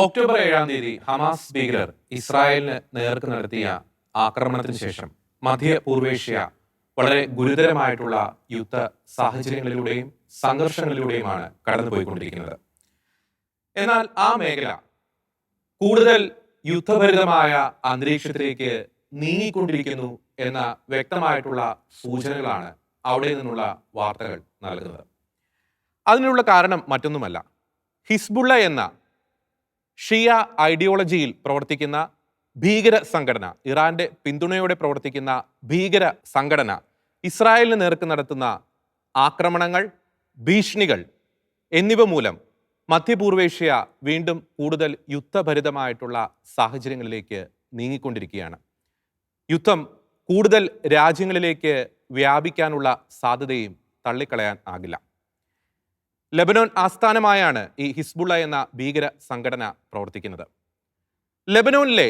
October ഏഴാം തീയതി Hamas ഭീകരർ ഇസ്രായേലിന് നേർക്ക് നടത്തിയ ആക്രമണത്തിന് ശേഷം മധ്യ പൂർവേഷ്യ വളരെ ഗുരുതരമായിട്ടുള്ള യുദ്ധ സാഹചര്യങ്ങളിലൂടെയും സംഘർഷങ്ങളിലൂടെയുമാണ് കടന്നുപോയിക്കൊണ്ടിരിക്കുന്നത്. എന്നാൽ ആ മേഖല കൂടുതൽ യുദ്ധഭരിതമായ അന്തരീക്ഷത്തിലേക്ക് നീങ്ങിക്കൊണ്ടിരിക്കുന്നു എന്ന വ്യക്തമായിട്ടുള്ള സൂചനകളാണ് അവിടെ നിന്നുള്ള വാർത്തകൾ നൽകുന്നത്. അതിനുള്ള കാരണം മറ്റൊന്നുമല്ല. ഹിസ്ബുള്ള എന്ന ഷിയ ഐഡിയോളജിയിൽ പ്രവർത്തിക്കുന്ന ഭീകര സംഘടന ഇറാന്റെ പിന്തുണയോടെ പ്രവർത്തിക്കുന്ന ഭീകര സംഘടന ഇസ്രായേലിന് നേർക്ക് നടത്തുന്ന ആക്രമണങ്ങൾ ഭീഷണികൾ എന്നിവ മൂലം മധ്യപൂർവേഷ്യ വീണ്ടും കൂടുതൽ യുദ്ധഭരിതമായിട്ടുള്ള സാഹചര്യങ്ങളിലേക്ക് നീങ്ങിക്കൊണ്ടിരിക്കുകയാണ്. യുദ്ധം കൂടുതൽ രാജ്യങ്ങളിലേക്ക് വ്യാപിക്കാനുള്ള സാധ്യതയും തള്ളിക്കളയാൻ ആകില്ല. ലെബനോൻ ആസ്ഥാനമായാണ് ഈ ഹിസ്ബുള്ള എന്ന ഭീകര സംഘടന പ്രവർത്തിക്കുന്നത്. ലെബനോനിലെ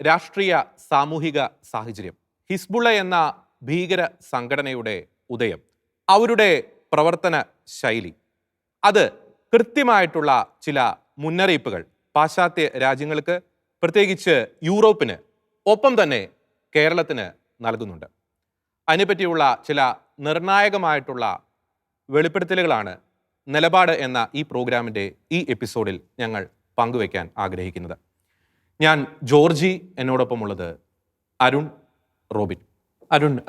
രാഷ്ട്രീയ സാമൂഹിക സാഹചര്യം ഹിസ്ബുള്ള എന്ന ഭീകര സംഘടനയുടെ ഉദയം അവരുടെ പ്രവർത്തന ശൈലി അത് കൃത്യമായിട്ടുള്ള ചില മുന്നറിയിപ്പുകൾ പാശ്ചാത്യ രാജ്യങ്ങൾക്ക് പ്രത്യേകിച്ച് യൂറോപ്പിന് ഒപ്പം തന്നെ കേരളത്തിന് നൽകുന്നുണ്ട്. അതിനെപ്പറ്റിയുള്ള ചില നിർണായകമായിട്ടുള്ള വെളിപ്പെടുത്തലുകളാണ് നിലപാട് എന്ന ഈ പ്രോഗ്രാമിന്റെ ഈ എപ്പിസോഡിൽ ഞങ്ങൾ പങ്കുവയ്ക്കാൻ ആഗ്രഹിക്കുന്നത്. ഞാൻ ജോർജി എന്നോടൊപ്പം ഉള്ളത് അരുൺ റോബിൻ. അരുൺ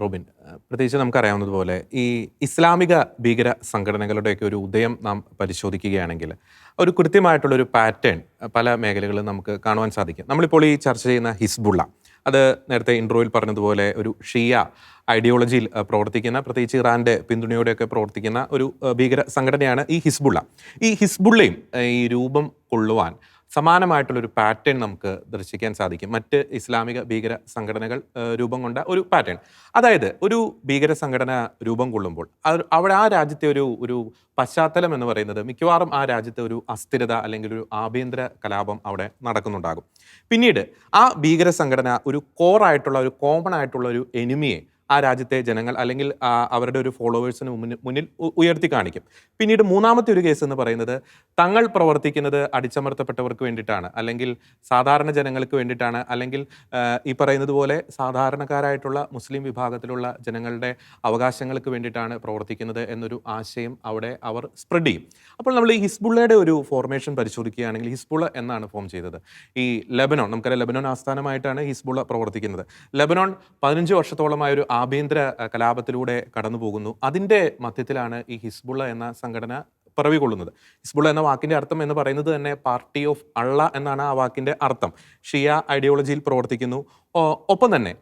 റോബിൻ പ്രത്യേകിച്ച് നമുക്കറിയാവുന്നതുപോലെ ഈ ഇസ്ലാമിക ഭീകര സംഘടനകളുടെയൊക്കെ ഒരു ഉദയം നാം പരിശോധിക്കുകയാണെങ്കിൽ ഒരു കൃത്യമായിട്ടുള്ളൊരു പാറ്റേൺ പല മേഖലകളിലും നമുക്ക് കാണുവാൻ സാധിക്കും. നമ്മളിപ്പോൾ ഈ ചർച്ച ചെയ്യുന്ന ഹിസ്ബുള്ള. അത് നേരത്തെ ഇൻട്രോയിൽ പറഞ്ഞതുപോലെ ഒരു ഷിയ ഐഡിയോളജിയിൽ പ്രവർത്തിക്കുന്ന പ്രത്യേകിച്ച് ഇറാന്റെ പിന്തുണയോടെയൊക്കെ പ്രവർത്തിക്കുന്ന ഒരു ഭീകര സംഘടനയാണ് ഈ ഹിസ്ബുള്ള. ഈ ഹിസ്ബുള്ളയും ഈ രൂപം കൊള്ളുവാൻ സമാനമായിട്ടുള്ളൊരു പാറ്റേൺ നമുക്ക് ദർശിക്കാൻ സാധിക്കും. മറ്റ് ഇസ്ലാമിക ഭീകര സംഘടനകൾ രൂപം കൊണ്ട ഒരു പാറ്റേൺ അതായത് ഒരു ഭീകര സംഘടന രൂപം കൊള്ളുമ്പോൾ അവിടെ ആ രാജ്യത്തെ ഒരു ഒരു പശ്ചാത്തലം എന്ന് പറയുന്നത് മിക്കവാറും ആ രാജ്യത്തെ ഒരു അസ്ഥിരത അല്ലെങ്കിൽ ഒരു ആഭ്യന്തര കലാപം അവിടെ നടക്കുന്നുണ്ടാകും. പിന്നീട് ആ ഭീകര സംഘടന ഒരു കോറായിട്ടുള്ള ഒരു കോമൺ ആയിട്ടുള്ള ഒരു എനിമിയെ ആ രാജ്യത്തെ ജനങ്ങൾ അല്ലെങ്കിൽ അവരുടെ ഒരു ഫോളോവേഴ്സിന് മുന്നിൽ മുന്നിൽ ഉയർത്തി കാണിക്കും. പിന്നീട് മൂന്നാമത്തെ ഒരു കേസ് എന്ന് പറയുന്നത് തങ്ങൾ പ്രവർത്തിക്കുന്നത് അടിച്ചമർത്തപ്പെട്ടവർക്ക് വേണ്ടിയിട്ടാണ്. അല്ലെങ്കിൽ സാധാരണ ജനങ്ങൾക്ക് വേണ്ടിയിട്ടാണ്. അല്ലെങ്കിൽ ഈ പറയുന്നത് പോലെ സാധാരണക്കാരായിട്ടുള്ള മുസ്ലിം വിഭാഗത്തിലുള്ള ജനങ്ങളുടെ അവകാശങ്ങൾക്ക് വേണ്ടിയിട്ടാണ് പ്രവർത്തിക്കുന്നത് എന്നൊരു ആശയം അവിടെ അവർ സ്പ്രെഡ് ചെയ്യും. അപ്പോൾ നമ്മൾ ഈ ഹിസ്ബുള്ളയുടെ ഒരു ഫോർമേഷൻ പരിശോധിക്കുകയാണെങ്കിൽ ഹിസ്ബുള്ള എന്നാണ് ഫോം ചെയ്തത്. ഈ ലെബനോൺ നമുക്കറിയാം ലെബനോൺ ആസ്ഥാനമായിട്ടാണ് ഹിസ്ബുള്ള പ്രവർത്തിക്കുന്നത്. ലെബനോൺ പതിനഞ്ച് വർഷത്തോളമായ ഒരു ആഭ്യന്തര കലാപത്തിലൂടെ കടന്നു പോകുന്നു അതിന്റെ മധ്യത്തിലാണ് ഈ ഹിസ്ബുള്ള എന്ന സംഘടന പിറവി കൊള്ളുന്നത് ഹിസ്ബുള്ള എന്ന വാക്കിന്റെ അർത്ഥം എന്ന് പറയുന്നത് തന്നെ പാർട്ടി ഓഫ് അള്ള എന്നാണ് ആ വാക്കിന്റെ അർത്ഥം. ഷിയ ഐഡിയോളജിയിൽ പ്രവർത്തിക്കുന്നു. ഒപ്പം തന്നെ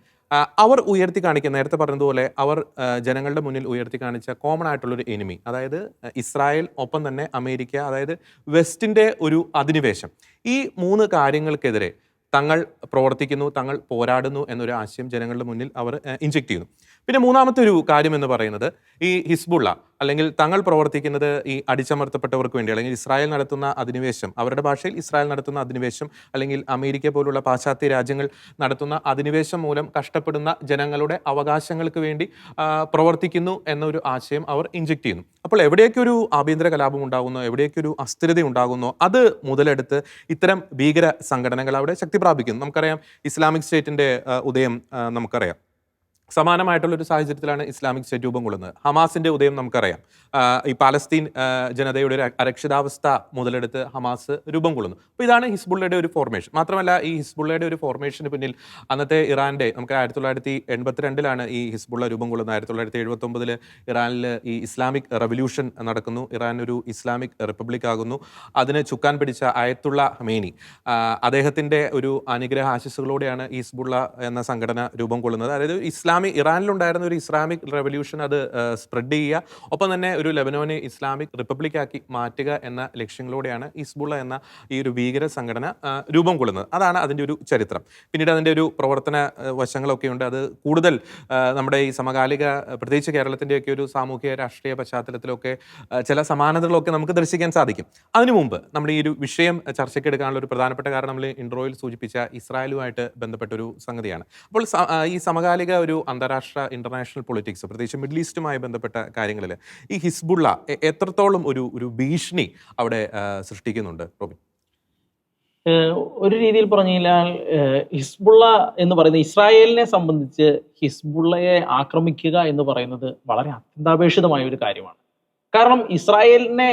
അവർ ഉയർത്തി കാണിക്കുന്ന നേരത്തെ പറഞ്ഞതുപോലെ അവർ ജനങ്ങളുടെ മുന്നിൽ ഉയർത്തി കാണിച്ച കോമൺ ആയിട്ടുള്ളൊരു എനിമി അതായത് ഇസ്രായേൽ ഒപ്പം തന്നെ അമേരിക്ക അതായത് വെസ്റ്റിന്റെ ഒരു അധിനിവേശം. ഈ മൂന്ന് കാര്യങ്ങൾക്കെതിരെ തങ്ങൾ പ്രവർത്തിക്കുന്നു തങ്ങൾ പോരാടുന്നു എന്നൊരു ആശയം ജനങ്ങളുടെ മുന്നിൽ അവർ ഇഞ്ചെക്ട് ചെയ്യുന്നു. പിന്നെ മൂന്നാമത്തെ ഒരു കാര്യം എന്ന് പറയുന്നത് ഈ ഹിസ്ബുള്ള അല്ലെങ്കിൽ തങ്ങൾ പ്രവർത്തിക്കുന്നത് ഈ അടിച്ചമർത്തപ്പെട്ടവർക്ക് വേണ്ടി അല്ലെങ്കിൽ ഇസ്രായേൽ നടത്തുന്ന അധിനിവേശം അവരുടെ ഭാഷയിൽ ഇസ്രായേൽ നടത്തുന്ന അധിനിവേശം അല്ലെങ്കിൽ അമേരിക്ക പോലുള്ള പാശ്ചാത്യ രാജ്യങ്ങൾ നടത്തുന്ന അധിനിവേശം മൂലം കഷ്ടപ്പെടുന്ന ജനങ്ങളുടെ അവകാശങ്ങൾക്ക് വേണ്ടി പ്രവർത്തിക്കുന്നു എന്നൊരു ആശയം അവർ ഇഞ്ചെക്ട് ചെയ്യുന്നു. അപ്പോൾ എവിടെയൊക്കെ ഒരു ആഭ്യന്തര കലാപം ഉണ്ടാകുന്നു എവിടെയൊക്കെ ഒരു അസ്ഥിരത ഉണ്ടാകുന്നു അത് മുതലെടുത്ത് ഇത്തരം ഭീകര സംഘടനകൾ അവിടെ ശക്തി പ്രാപിക്കുന്നു. നമുക്കറിയാം ഇസ്ലാമിക് സ്റ്റേറ്റിന്റെ ഉദയം നമുക്കറിയാം. സമാനമായിട്ടുള്ള ഒരു സാഹചര്യത്തിലാണ് ഇസ്ലാമിക് സ്റ്റേറ്റ് രൂപം കൊള്ളുന്നത്. ഹമാസിന്റെ ഉദയം നമുക്കറിയാം. ഈ പാലസ്തീൻ ജനതയുടെ ഒരു അരക്ഷിതാവസ്ഥ മുതലെടുത്ത് ഹമാസ് രൂപം കൊള്ളുന്നു. അപ്പോൾ ഇതാണ് ഹിസ്ബുള്ളയുടെ ഒരു ഫോർമേഷൻ മാത്രമല്ല ഈ ഹിസ്ബുള്ളയുടെ ഒരു ഫോർമേഷന് പിന്നിൽ അന്നത്തെ ഇറാന്റെ നമുക്ക് ആയിരത്തി തൊള്ളായിരത്തി എൺപത്തിരണ്ടിലാണ് ഈ ഹിസ്ബുള്ള രൂപം കൊള്ളുന്നത്. ആയിരത്തി തൊള്ളായിരത്തി എഴുപത്തി ഒമ്പതിൽ ഇറാനിൽ ഈ ഇസ്ലാമിക് റവല്യൂഷൻ നടക്കുന്നു. ഇറാൻ ഒരു ഇസ്ലാമിക് റിപ്പബ്ലിക് ആകുന്നു. അതിന് ചുക്കാൻ പിടിച്ച അയത്തുള്ള ഹമേനി അദ്ദേഹത്തിന്റെ ഒരു അനുഗ്രഹ ആശിസുകളോടെയാണ് ഹിസ്ബുള്ള എന്ന സംഘടന രൂപം കൊള്ളുന്നത്. അതായത് ഇസ്ലാമിക് ഇറാനിലുണ്ടായിരുന്ന ഒരു ഇസ്ലാമിക് റെവല്യൂഷൻ അത് സ്പ്രെഡ് ചെയ്യുക. ഒപ്പം തന്നെ ഒരു ലെബനോനെ ഇസ്ലാമിക് റിപ്പബ്ലിക് ആക്കി മാറ്റുക എന്ന ലക്ഷ്യങ്ങളോടെയാണ് ഇസ്ബുള്ള എന്ന ഈ ഒരു ഭീകര സംഘടന രൂപം കൊള്ളുന്നത്. അതാണ് അതിന്റെ ഒരു ചരിത്രം. പിന്നീട് അതിന്റെ ഒരു പ്രവർത്തന വശങ്ങളൊക്കെ ഉണ്ട്. അത് കൂടുതൽ നമ്മുടെ ഈ സമകാലിക പ്രത്യേകിച്ച് കേരളത്തിന്റെയൊക്കെ ഒരു സാമൂഹിക രാഷ്ട്രീയ പശ്ചാത്തലത്തിലൊക്കെ ചില സമാനതകളൊക്കെ നമുക്ക് ദർശിക്കാൻ സാധിക്കും. അതിനു മുമ്പ് നമ്മൾ ഈ ഒരു വിഷയം ചർച്ചയ്ക്ക് എടുക്കാനുള്ള ഒരു പ്രധാനപ്പെട്ട കാരണം നമ്മൾ ഇൻട്രോയിൽ സൂചിപ്പിച്ച ഇസ്രായേലുമായിട്ട് ബന്ധപ്പെട്ട ഒരു സംഗതിയാണ്. അപ്പോൾ ഈ സമകാലിക ഒരു അന്താരാഷ്ട്ര ഇന്റർനാഷണൽ പൊളിറ്റിക്സ് പ്രത്യേകിച്ച് മിഡിൽ ഈസ്റ്റുമായി ബന്ധപ്പെട്ട കാര്യങ്ങളിൽ ഈ ഹിസ്ബുള്ള എത്രത്തോളം ഒരു ഒരു ഭീഷണി അവിടെ സൃഷ്ടിക്കുന്നുണ്ട് റോബിൻ? ഒരു രീതിയിൽ പറഞ്ഞു കഴിഞ്ഞാൽ ഹിസ്ബുള്ള എന്ന് പറയുന്നത് ഇസ്രായേലിനെ സംബന്ധിച്ച് ഹിസ്ബുള്ളയെ ആക്രമിക്കുക എന്ന് പറയുന്നത് വളരെ അത്യന്താപേക്ഷിതമായ ഒരു കാര്യമാണ്. കാരണം ഇസ്രായേലിനെ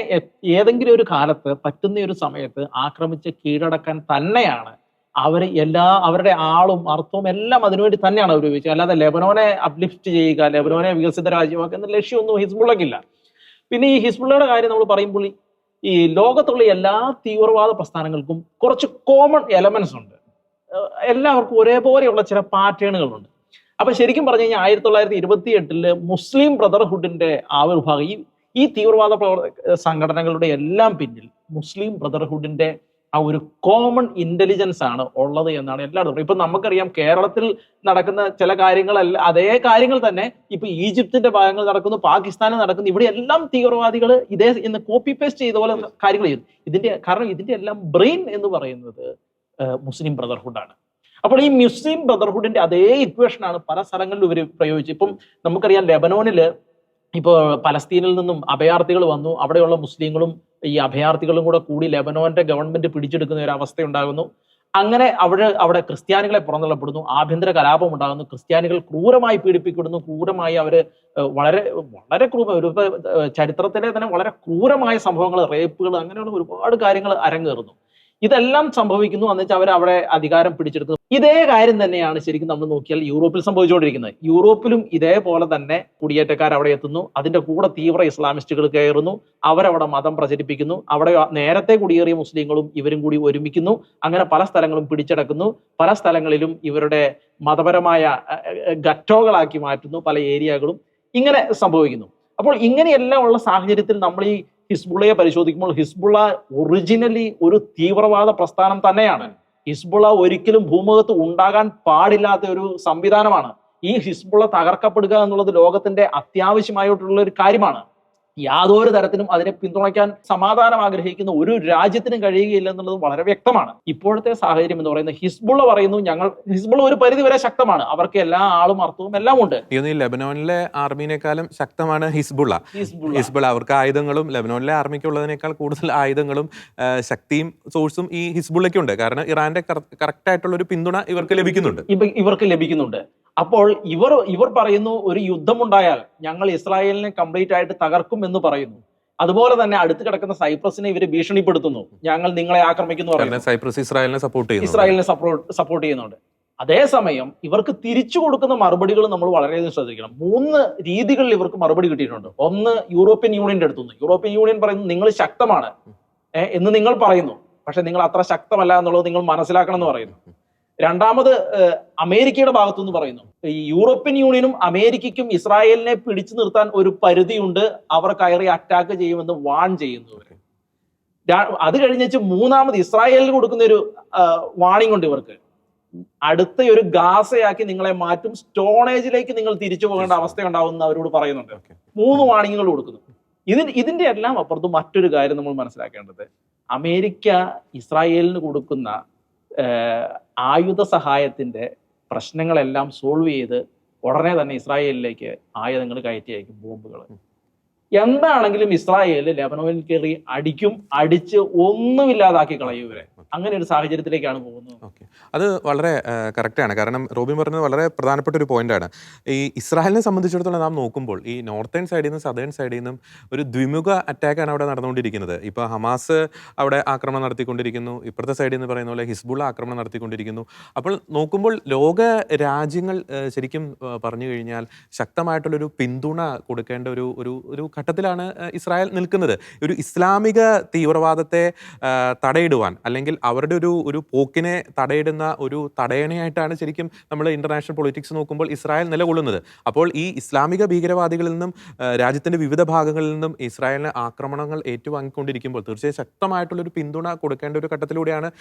ഏതെങ്കിലും ഒരു കാലത്ത് പറ്റുന്ന ഒരു സമയത്ത് ആക്രമിച്ച് കീഴടക്കാൻ തന്നെയാണ് അവർ എല്ലാ അവരുടെ ആളും അർത്ഥവും എല്ലാം അതിനുവേണ്ടി തന്നെയാണ് അവർ ഉപയോഗിച്ചത്. അല്ലാതെ ലെബനോനെ അപ്ലിഫ്റ്റ് ചെയ്യുക ലെബനോനെ വികസിത രാജ്യമാക്കുക എന്ന ലക്ഷ്യമൊന്നും ഹിസ്ബുള്ളക്കില്ല. പിന്നെ ഈ ഹിസ്ബുള്ളയുടെ കാര്യം നമ്മൾ പറയുമ്പോൾ ഈ- ലോകത്തുള്ള എല്ലാ തീവ്രവാദ പ്രസ്ഥാനങ്ങൾക്കും കുറച്ച് കോമൺ എലമെന്റ്സ് ഉണ്ട്. എല്ലാവർക്കും ഒരേപോലെയുള്ള ചില പാറ്റേണുകളുണ്ട്. അപ്പൊ ശരിക്കും പറഞ്ഞു കഴിഞ്ഞാൽ ആയിരത്തി തൊള്ളായിരത്തി ഇരുപത്തി എട്ടിൽ മുസ്ലിം ബ്രദർഹുഡിന്റെ ആവിർഭാവം ഈ ഈ തീവ്രവാദ സംഘടനകളുടെ എല്ലാം പിന്നിൽ മുസ്ലിം ബ്രദർഹുഡിന്റെ ആ ഒരു കോമൺ ഇന്റലിജൻസ് ആണ് ഉള്ളത് എന്നാണ് എല്ലാവരും ഇപ്പൊ നമുക്കറിയാം കേരളത്തിൽ നടക്കുന്ന ചില കാര്യങ്ങളല്ല അതേ കാര്യങ്ങൾ തന്നെ ഇപ്പൊ ഈജിപ്തിന്റെ ഭാഗങ്ങൾ നടക്കുന്നു പാകിസ്ഥാനിൽ നടക്കുന്നു ഇവിടെ എല്ലാം തീവ്രവാദികൾ ഇതേ ഇന്ന് കോപ്പി പേസ്റ്റ് ചെയ്ത പോലെ കാര്യങ്ങൾ ചെയ്യുന്നു. ഇതിന്റെ കാരണം ഇതിന്റെ എല്ലാം ബ്രെയിൻ എന്ന് പറയുന്നത് മുസ്ലിം ബ്രദർഹുഡ് ആണ്. അപ്പോൾ ഈ മുസ്ലിം ബ്രദർഹുഡിന്റെ അതേ ഇക്വേഷനാണ് പല സ്ഥലങ്ങളിലും ഇവർ പ്രയോഗിച്ചത്. ഇപ്പം നമുക്കറിയാം ലെബനോനിൽ ഇപ്പോൾ പലസ്തീനിൽ നിന്നും അഭയാർത്ഥികൾ വന്നു. അവിടെയുള്ള മുസ്ലിങ്ങളും ഈ അഭയാർത്ഥികളും കൂടെ കൂടി ലെബനോന്റെ ഗവൺമെന്റ് പിടിച്ചെടുക്കുന്ന ഒരു അവസ്ഥ ഉണ്ടാകുന്നു അങ്ങനെ അവിടെ അവിടെ ക്രിസ്ത്യാനികളെ പുറന്തള്ളപ്പെടുന്നു. ആഭ്യന്തര കലാപം ഉണ്ടാകുന്നു. ക്രിസ്ത്യാനികൾ ക്രൂരമായി പീഡിപ്പിക്കപ്പെടുന്നു. ക്രൂരമായി അവർ വളരെ വളരെ ക്രൂര ഒരു ചരിത്രത്തിലെ തന്നെ വളരെ ക്രൂരമായ സംഭവങ്ങൾ റേപ്പുകൾ അങ്ങനെയുള്ള ഒരുപാട് കാര്യങ്ങൾ അരങ്ങേറുന്നു. ഇതെല്ലാം സംഭവിക്കുന്നു എന്ന് വെച്ചാൽ അവർ അവിടെ അധികാരം പിടിച്ചെടുക്കുന്നു. ഇതേ കാര്യം തന്നെയാണ് ശരിക്കും നമ്മൾ നോക്കിയാൽ യൂറോപ്പിൽ സംഭവിച്ചുകൊണ്ടിരിക്കുന്നത്. യൂറോപ്പിലും ഇതേപോലെ തന്നെ കുടിയേറ്റക്കാർ അവിടെ എത്തുന്നു. അതിന്റെ കൂടെ തീവ്ര ഇസ്ലാമിസ്റ്റുകൾ കയറുന്നു. അവരവിടെ മതം പ്രചരിപ്പിക്കുന്നു. അവിടെ നേരത്തെ കുടിയേറിയ മുസ്ലിങ്ങളും ഇവരും കൂടി ഒരുമിക്കുന്നു. അങ്ങനെ പല സ്ഥലങ്ങളും പിടിച്ചടക്കുന്നു. പല സ്ഥലങ്ങളിലും ഇവരുടെ മതപരമായ ഗറ്റോകളാക്കി മാറ്റുന്നു പല ഏരിയകളും. ഇങ്ങനെ സംഭവിക്കുന്നു. അപ്പോൾ ഇങ്ങനെയെല്ലാം ഉള്ള സാഹചര്യത്തിൽ നമ്മൾ ഈ ഹിസ്ബുള്ളയെ പരിശോധിക്കുമ്പോൾ ഹിസ്ബുള്ള ഒറിജിനലി ഒരു തീവ്രവാദ പ്രസ്ഥാനം തന്നെയാണ്. ഹിസ്ബുള്ള ഒരിക്കലും ഭൂമുഖത്ത് ഉണ്ടാകാൻ പാടില്ലാത്ത ഒരു സംവിധാനമാണ്. ഈ ഹിസ്ബുള്ള തകർക്കപ്പെടുക എന്നുള്ളത് ലോകത്തിന്റെ അത്യാവശ്യമായിട്ടുള്ള ഒരു കാര്യമാണ്. യാതൊരു തരത്തിലും അതിനെ പിന്തുണയ്ക്കാൻ സമാധാനം ആഗ്രഹിക്കുന്ന ഒരു രാജ്യത്തിനും കഴിയുകയില്ല എന്നുള്ളത് വളരെ വ്യക്തമാണ്. ഇപ്പോഴത്തെ സാഹചര്യം എന്ന് പറയുന്നത് ഹിസ്ബുള്ള പറയുന്നു ഞങ്ങൾ ഹിസ്ബുള്ള ഒരു പരിധി വരെ ശക്തമാണ്. അവർക്ക് എല്ലാ ആളും അർത്ഥവും എല്ലാം ഉണ്ട്. ഈ ആർമിനേക്കാളും ശക്തമാണ് ഹിസ്ബുള്ള. ഹിസ്ബുള്ള. അവർക്ക് ആയുധങ്ങളും ലെബനോനിലെ ആർമിക്ക് ഉള്ളതിനേക്കാൾ കൂടുതൽ ആയുധങ്ങളും ശക്തിയും സോഴ്സും ഈ ഹിസ്ബുള്ളയ്ക്കുണ്ട്. കാരണം ഇറാന്റെ കറക്റ്റ് ആയിട്ടുള്ള ഒരു പിന്തുണ ഇവർക്ക് ലഭിക്കുന്നുണ്ട്. ഇവർക്ക് ലഭിക്കുന്നുണ്ട്. അപ്പോൾ ഇവർ ഇവർ പറയുന്നു ഒരു യുദ്ധമുണ്ടായാൽ ഞങ്ങൾ ഇസ്രായേലിനെ കംപ്ലീറ്റ് ആയിട്ട് തകർക്കും എന്ന് പറയുന്നു. അതുപോലെ തന്നെ അടുത്ത് കിടക്കുന്ന സൈപ്രസിനെ ഇവർ ഭീഷണിപ്പെടുത്തുന്നു. ഞങ്ങൾ നിങ്ങളെ ആക്രമിക്കുന്നു പറയുന്നു. സൈപ്രസ് ഇസ്രായേലിനെ സപ്പോർട്ട് ചെയ്യുന്നു ഇസ്രായേലിനെ സപ്പോർട്ട് സപ്പോർട്ട് ചെയ്യുന്നുണ്ട്. അതേസമയം ഇവർക്ക് തിരിച്ചു കൊടുക്കുന്ന മറുപടികൾ നമ്മൾ വളരെയധികം ശ്രദ്ധിക്കണം. മൂന്ന് രീതികളിൽ ഇവർക്ക് മറുപടി കിട്ടിയിട്ടുണ്ട്. ഒന്ന് യൂറോപ്യൻ യൂണിയന്റെ അടുത്തുനിന്ന്. യൂറോപ്യൻ യൂണിയൻ പറയുന്നു നിങ്ങൾ ശക്തമാണ് എന്ന് നിങ്ങൾ പറയുന്നു. പക്ഷെ നിങ്ങൾ അത്ര ശക്തമല്ല എന്നുള്ളത് നിങ്ങൾ മനസ്സിലാക്കണം എന്ന് പറയുന്നു. രണ്ടാമത് അമേരിക്കയുടെ അമേരിക്കയുടെ ഭാഗത്തുനിന്ന് പറയുന്നു. ഈ യൂറോപ്യൻ യൂണിയനും അമേരിക്കയ്ക്കും ഇസ്രായേലിനെ പിടിച്ചു നിർത്താൻ ഒരു പരിധിയുണ്ട്. അവർ കയറി അറ്റാക്ക് ചെയ്യുമെന്ന് വാൺ ചെയ്യുന്നു. അത് കഴിഞ്ഞിട്ട് മൂന്നാമത് ഇസ്രായേലിന് കൊടുക്കുന്ന ഒരു വാണിംഗ് ഉണ്ട് ഇവർക്ക്. അടുത്ത ഒരു ഗാസയാക്കി നിങ്ങളെ മാറ്റും. സ്റ്റോണേജിലേക്ക് നിങ്ങൾ തിരിച്ചു പോകേണ്ട അവസ്ഥ ഉണ്ടാവുമെന്ന് അവരോട് പറയുന്നുണ്ട്. മൂന്ന് വാണിങ്ങുകൾ കൊടുക്കുന്നു. ഇതിന് ഇതിന്റെ എല്ലാം അപ്പുറത്ത് മറ്റൊരു കാര്യം നമ്മൾ മനസ്സിലാക്കേണ്ടത്. അമേരിക്ക ഇസ്രായേലിന് കൊടുക്കുന്ന ആയുധ സഹായത്തിന്റെ പ്രശ്നങ്ങളെല്ലാം സോൾവ് ചെയ്ത് ഉടനെ തന്നെ ഇസ്രായേലിലേക്ക് ആയുധങ്ങൾ കയറ്റി അയക്കും ബോംബുകൾ. എന്താണെങ്കിലും ഇസ്രായേൽ ലെബനോനിൽ കയറി അടിക്കും അടിച്ച് ഒന്നുമില്ലാതാക്കി കളയും ഇവരെ. അങ്ങനെ ഒരു സാഹചര്യത്തിലേക്കാണ് പോകുന്നത്. ഓക്കെ. അത് വളരെ കറക്റ്റാണ് കാരണം റോബിൻ പറഞ്ഞത് വളരെ പ്രധാനപ്പെട്ട ഒരു പോയിന്റാണ് ഈ ഇസ്രായേലിനെ സംബന്ധിച്ചിടത്തോളം നാം നോക്കുമ്പോൾ ഈ നോർത്തേൺ സൈഡിൽ നിന്നും സദേൺ സൈഡിൽ നിന്നും ഒരു ദ്വിമുഖ അറ്റാക്കാണ് അവിടെ നടന്നുകൊണ്ടിരിക്കുന്നത്. ഇപ്പോൾ ഹമാസ് അവിടെ ആക്രമണം നടത്തിക്കൊണ്ടിരിക്കുന്നു. ഇപ്പുറത്തെ സൈഡിൽ നിന്ന് പറയുന്ന പോലെ ഹിസ്ബുൾ ആക്രമണം നടത്തിക്കൊണ്ടിരിക്കുന്നു. അപ്പോൾ നോക്കുമ്പോൾ ലോക രാജ്യങ്ങൾ ശരിക്കും പറഞ്ഞു കഴിഞ്ഞാൽ ശക്തമായിട്ടുള്ളൊരു പിന്തുണ കൊടുക്കേണ്ട ഒരു ഒരു ഒരു ഘട്ടത്തിലാണ് ഇസ്രായേൽ നിൽക്കുന്നത്. ഒരു ഇസ്ലാമിക തീവ്രവാദത്തെ തടയിടുവാൻ അല്ലെങ്കിൽ അവരുടെ ഒരു ഒരു പോക്കിനെ തടയിടുന്ന ഒരു തടയണയായിട്ടാണ് ശരിക്കും നമ്മൾ ഇന്റർനാഷണൽ പൊളിറ്റിക്സ് നോക്കുമ്പോൾ ഇസ്രായേൽ നിലകൊള്ളുന്നത്. അപ്പോൾ ഈ ഇസ്ലാമിക ഭീകരവാദികളിൽ നിന്നും രാജ്യത്തിന്റെ വിവിധ ഭാഗങ്ങളിൽ നിന്നും ഇസ്രായേലിന് ആക്രമണങ്ങൾ ഏറ്റുവാങ്ങിക്കൊണ്ടിരിക്കുമ്പോൾ തീർച്ചയായും ശക്തമായിട്ടുള്ളൊരു പിന്തുണ കൊടുക്കേണ്ട ഒരു ഘട്ടത്തിലൂടെയാണ്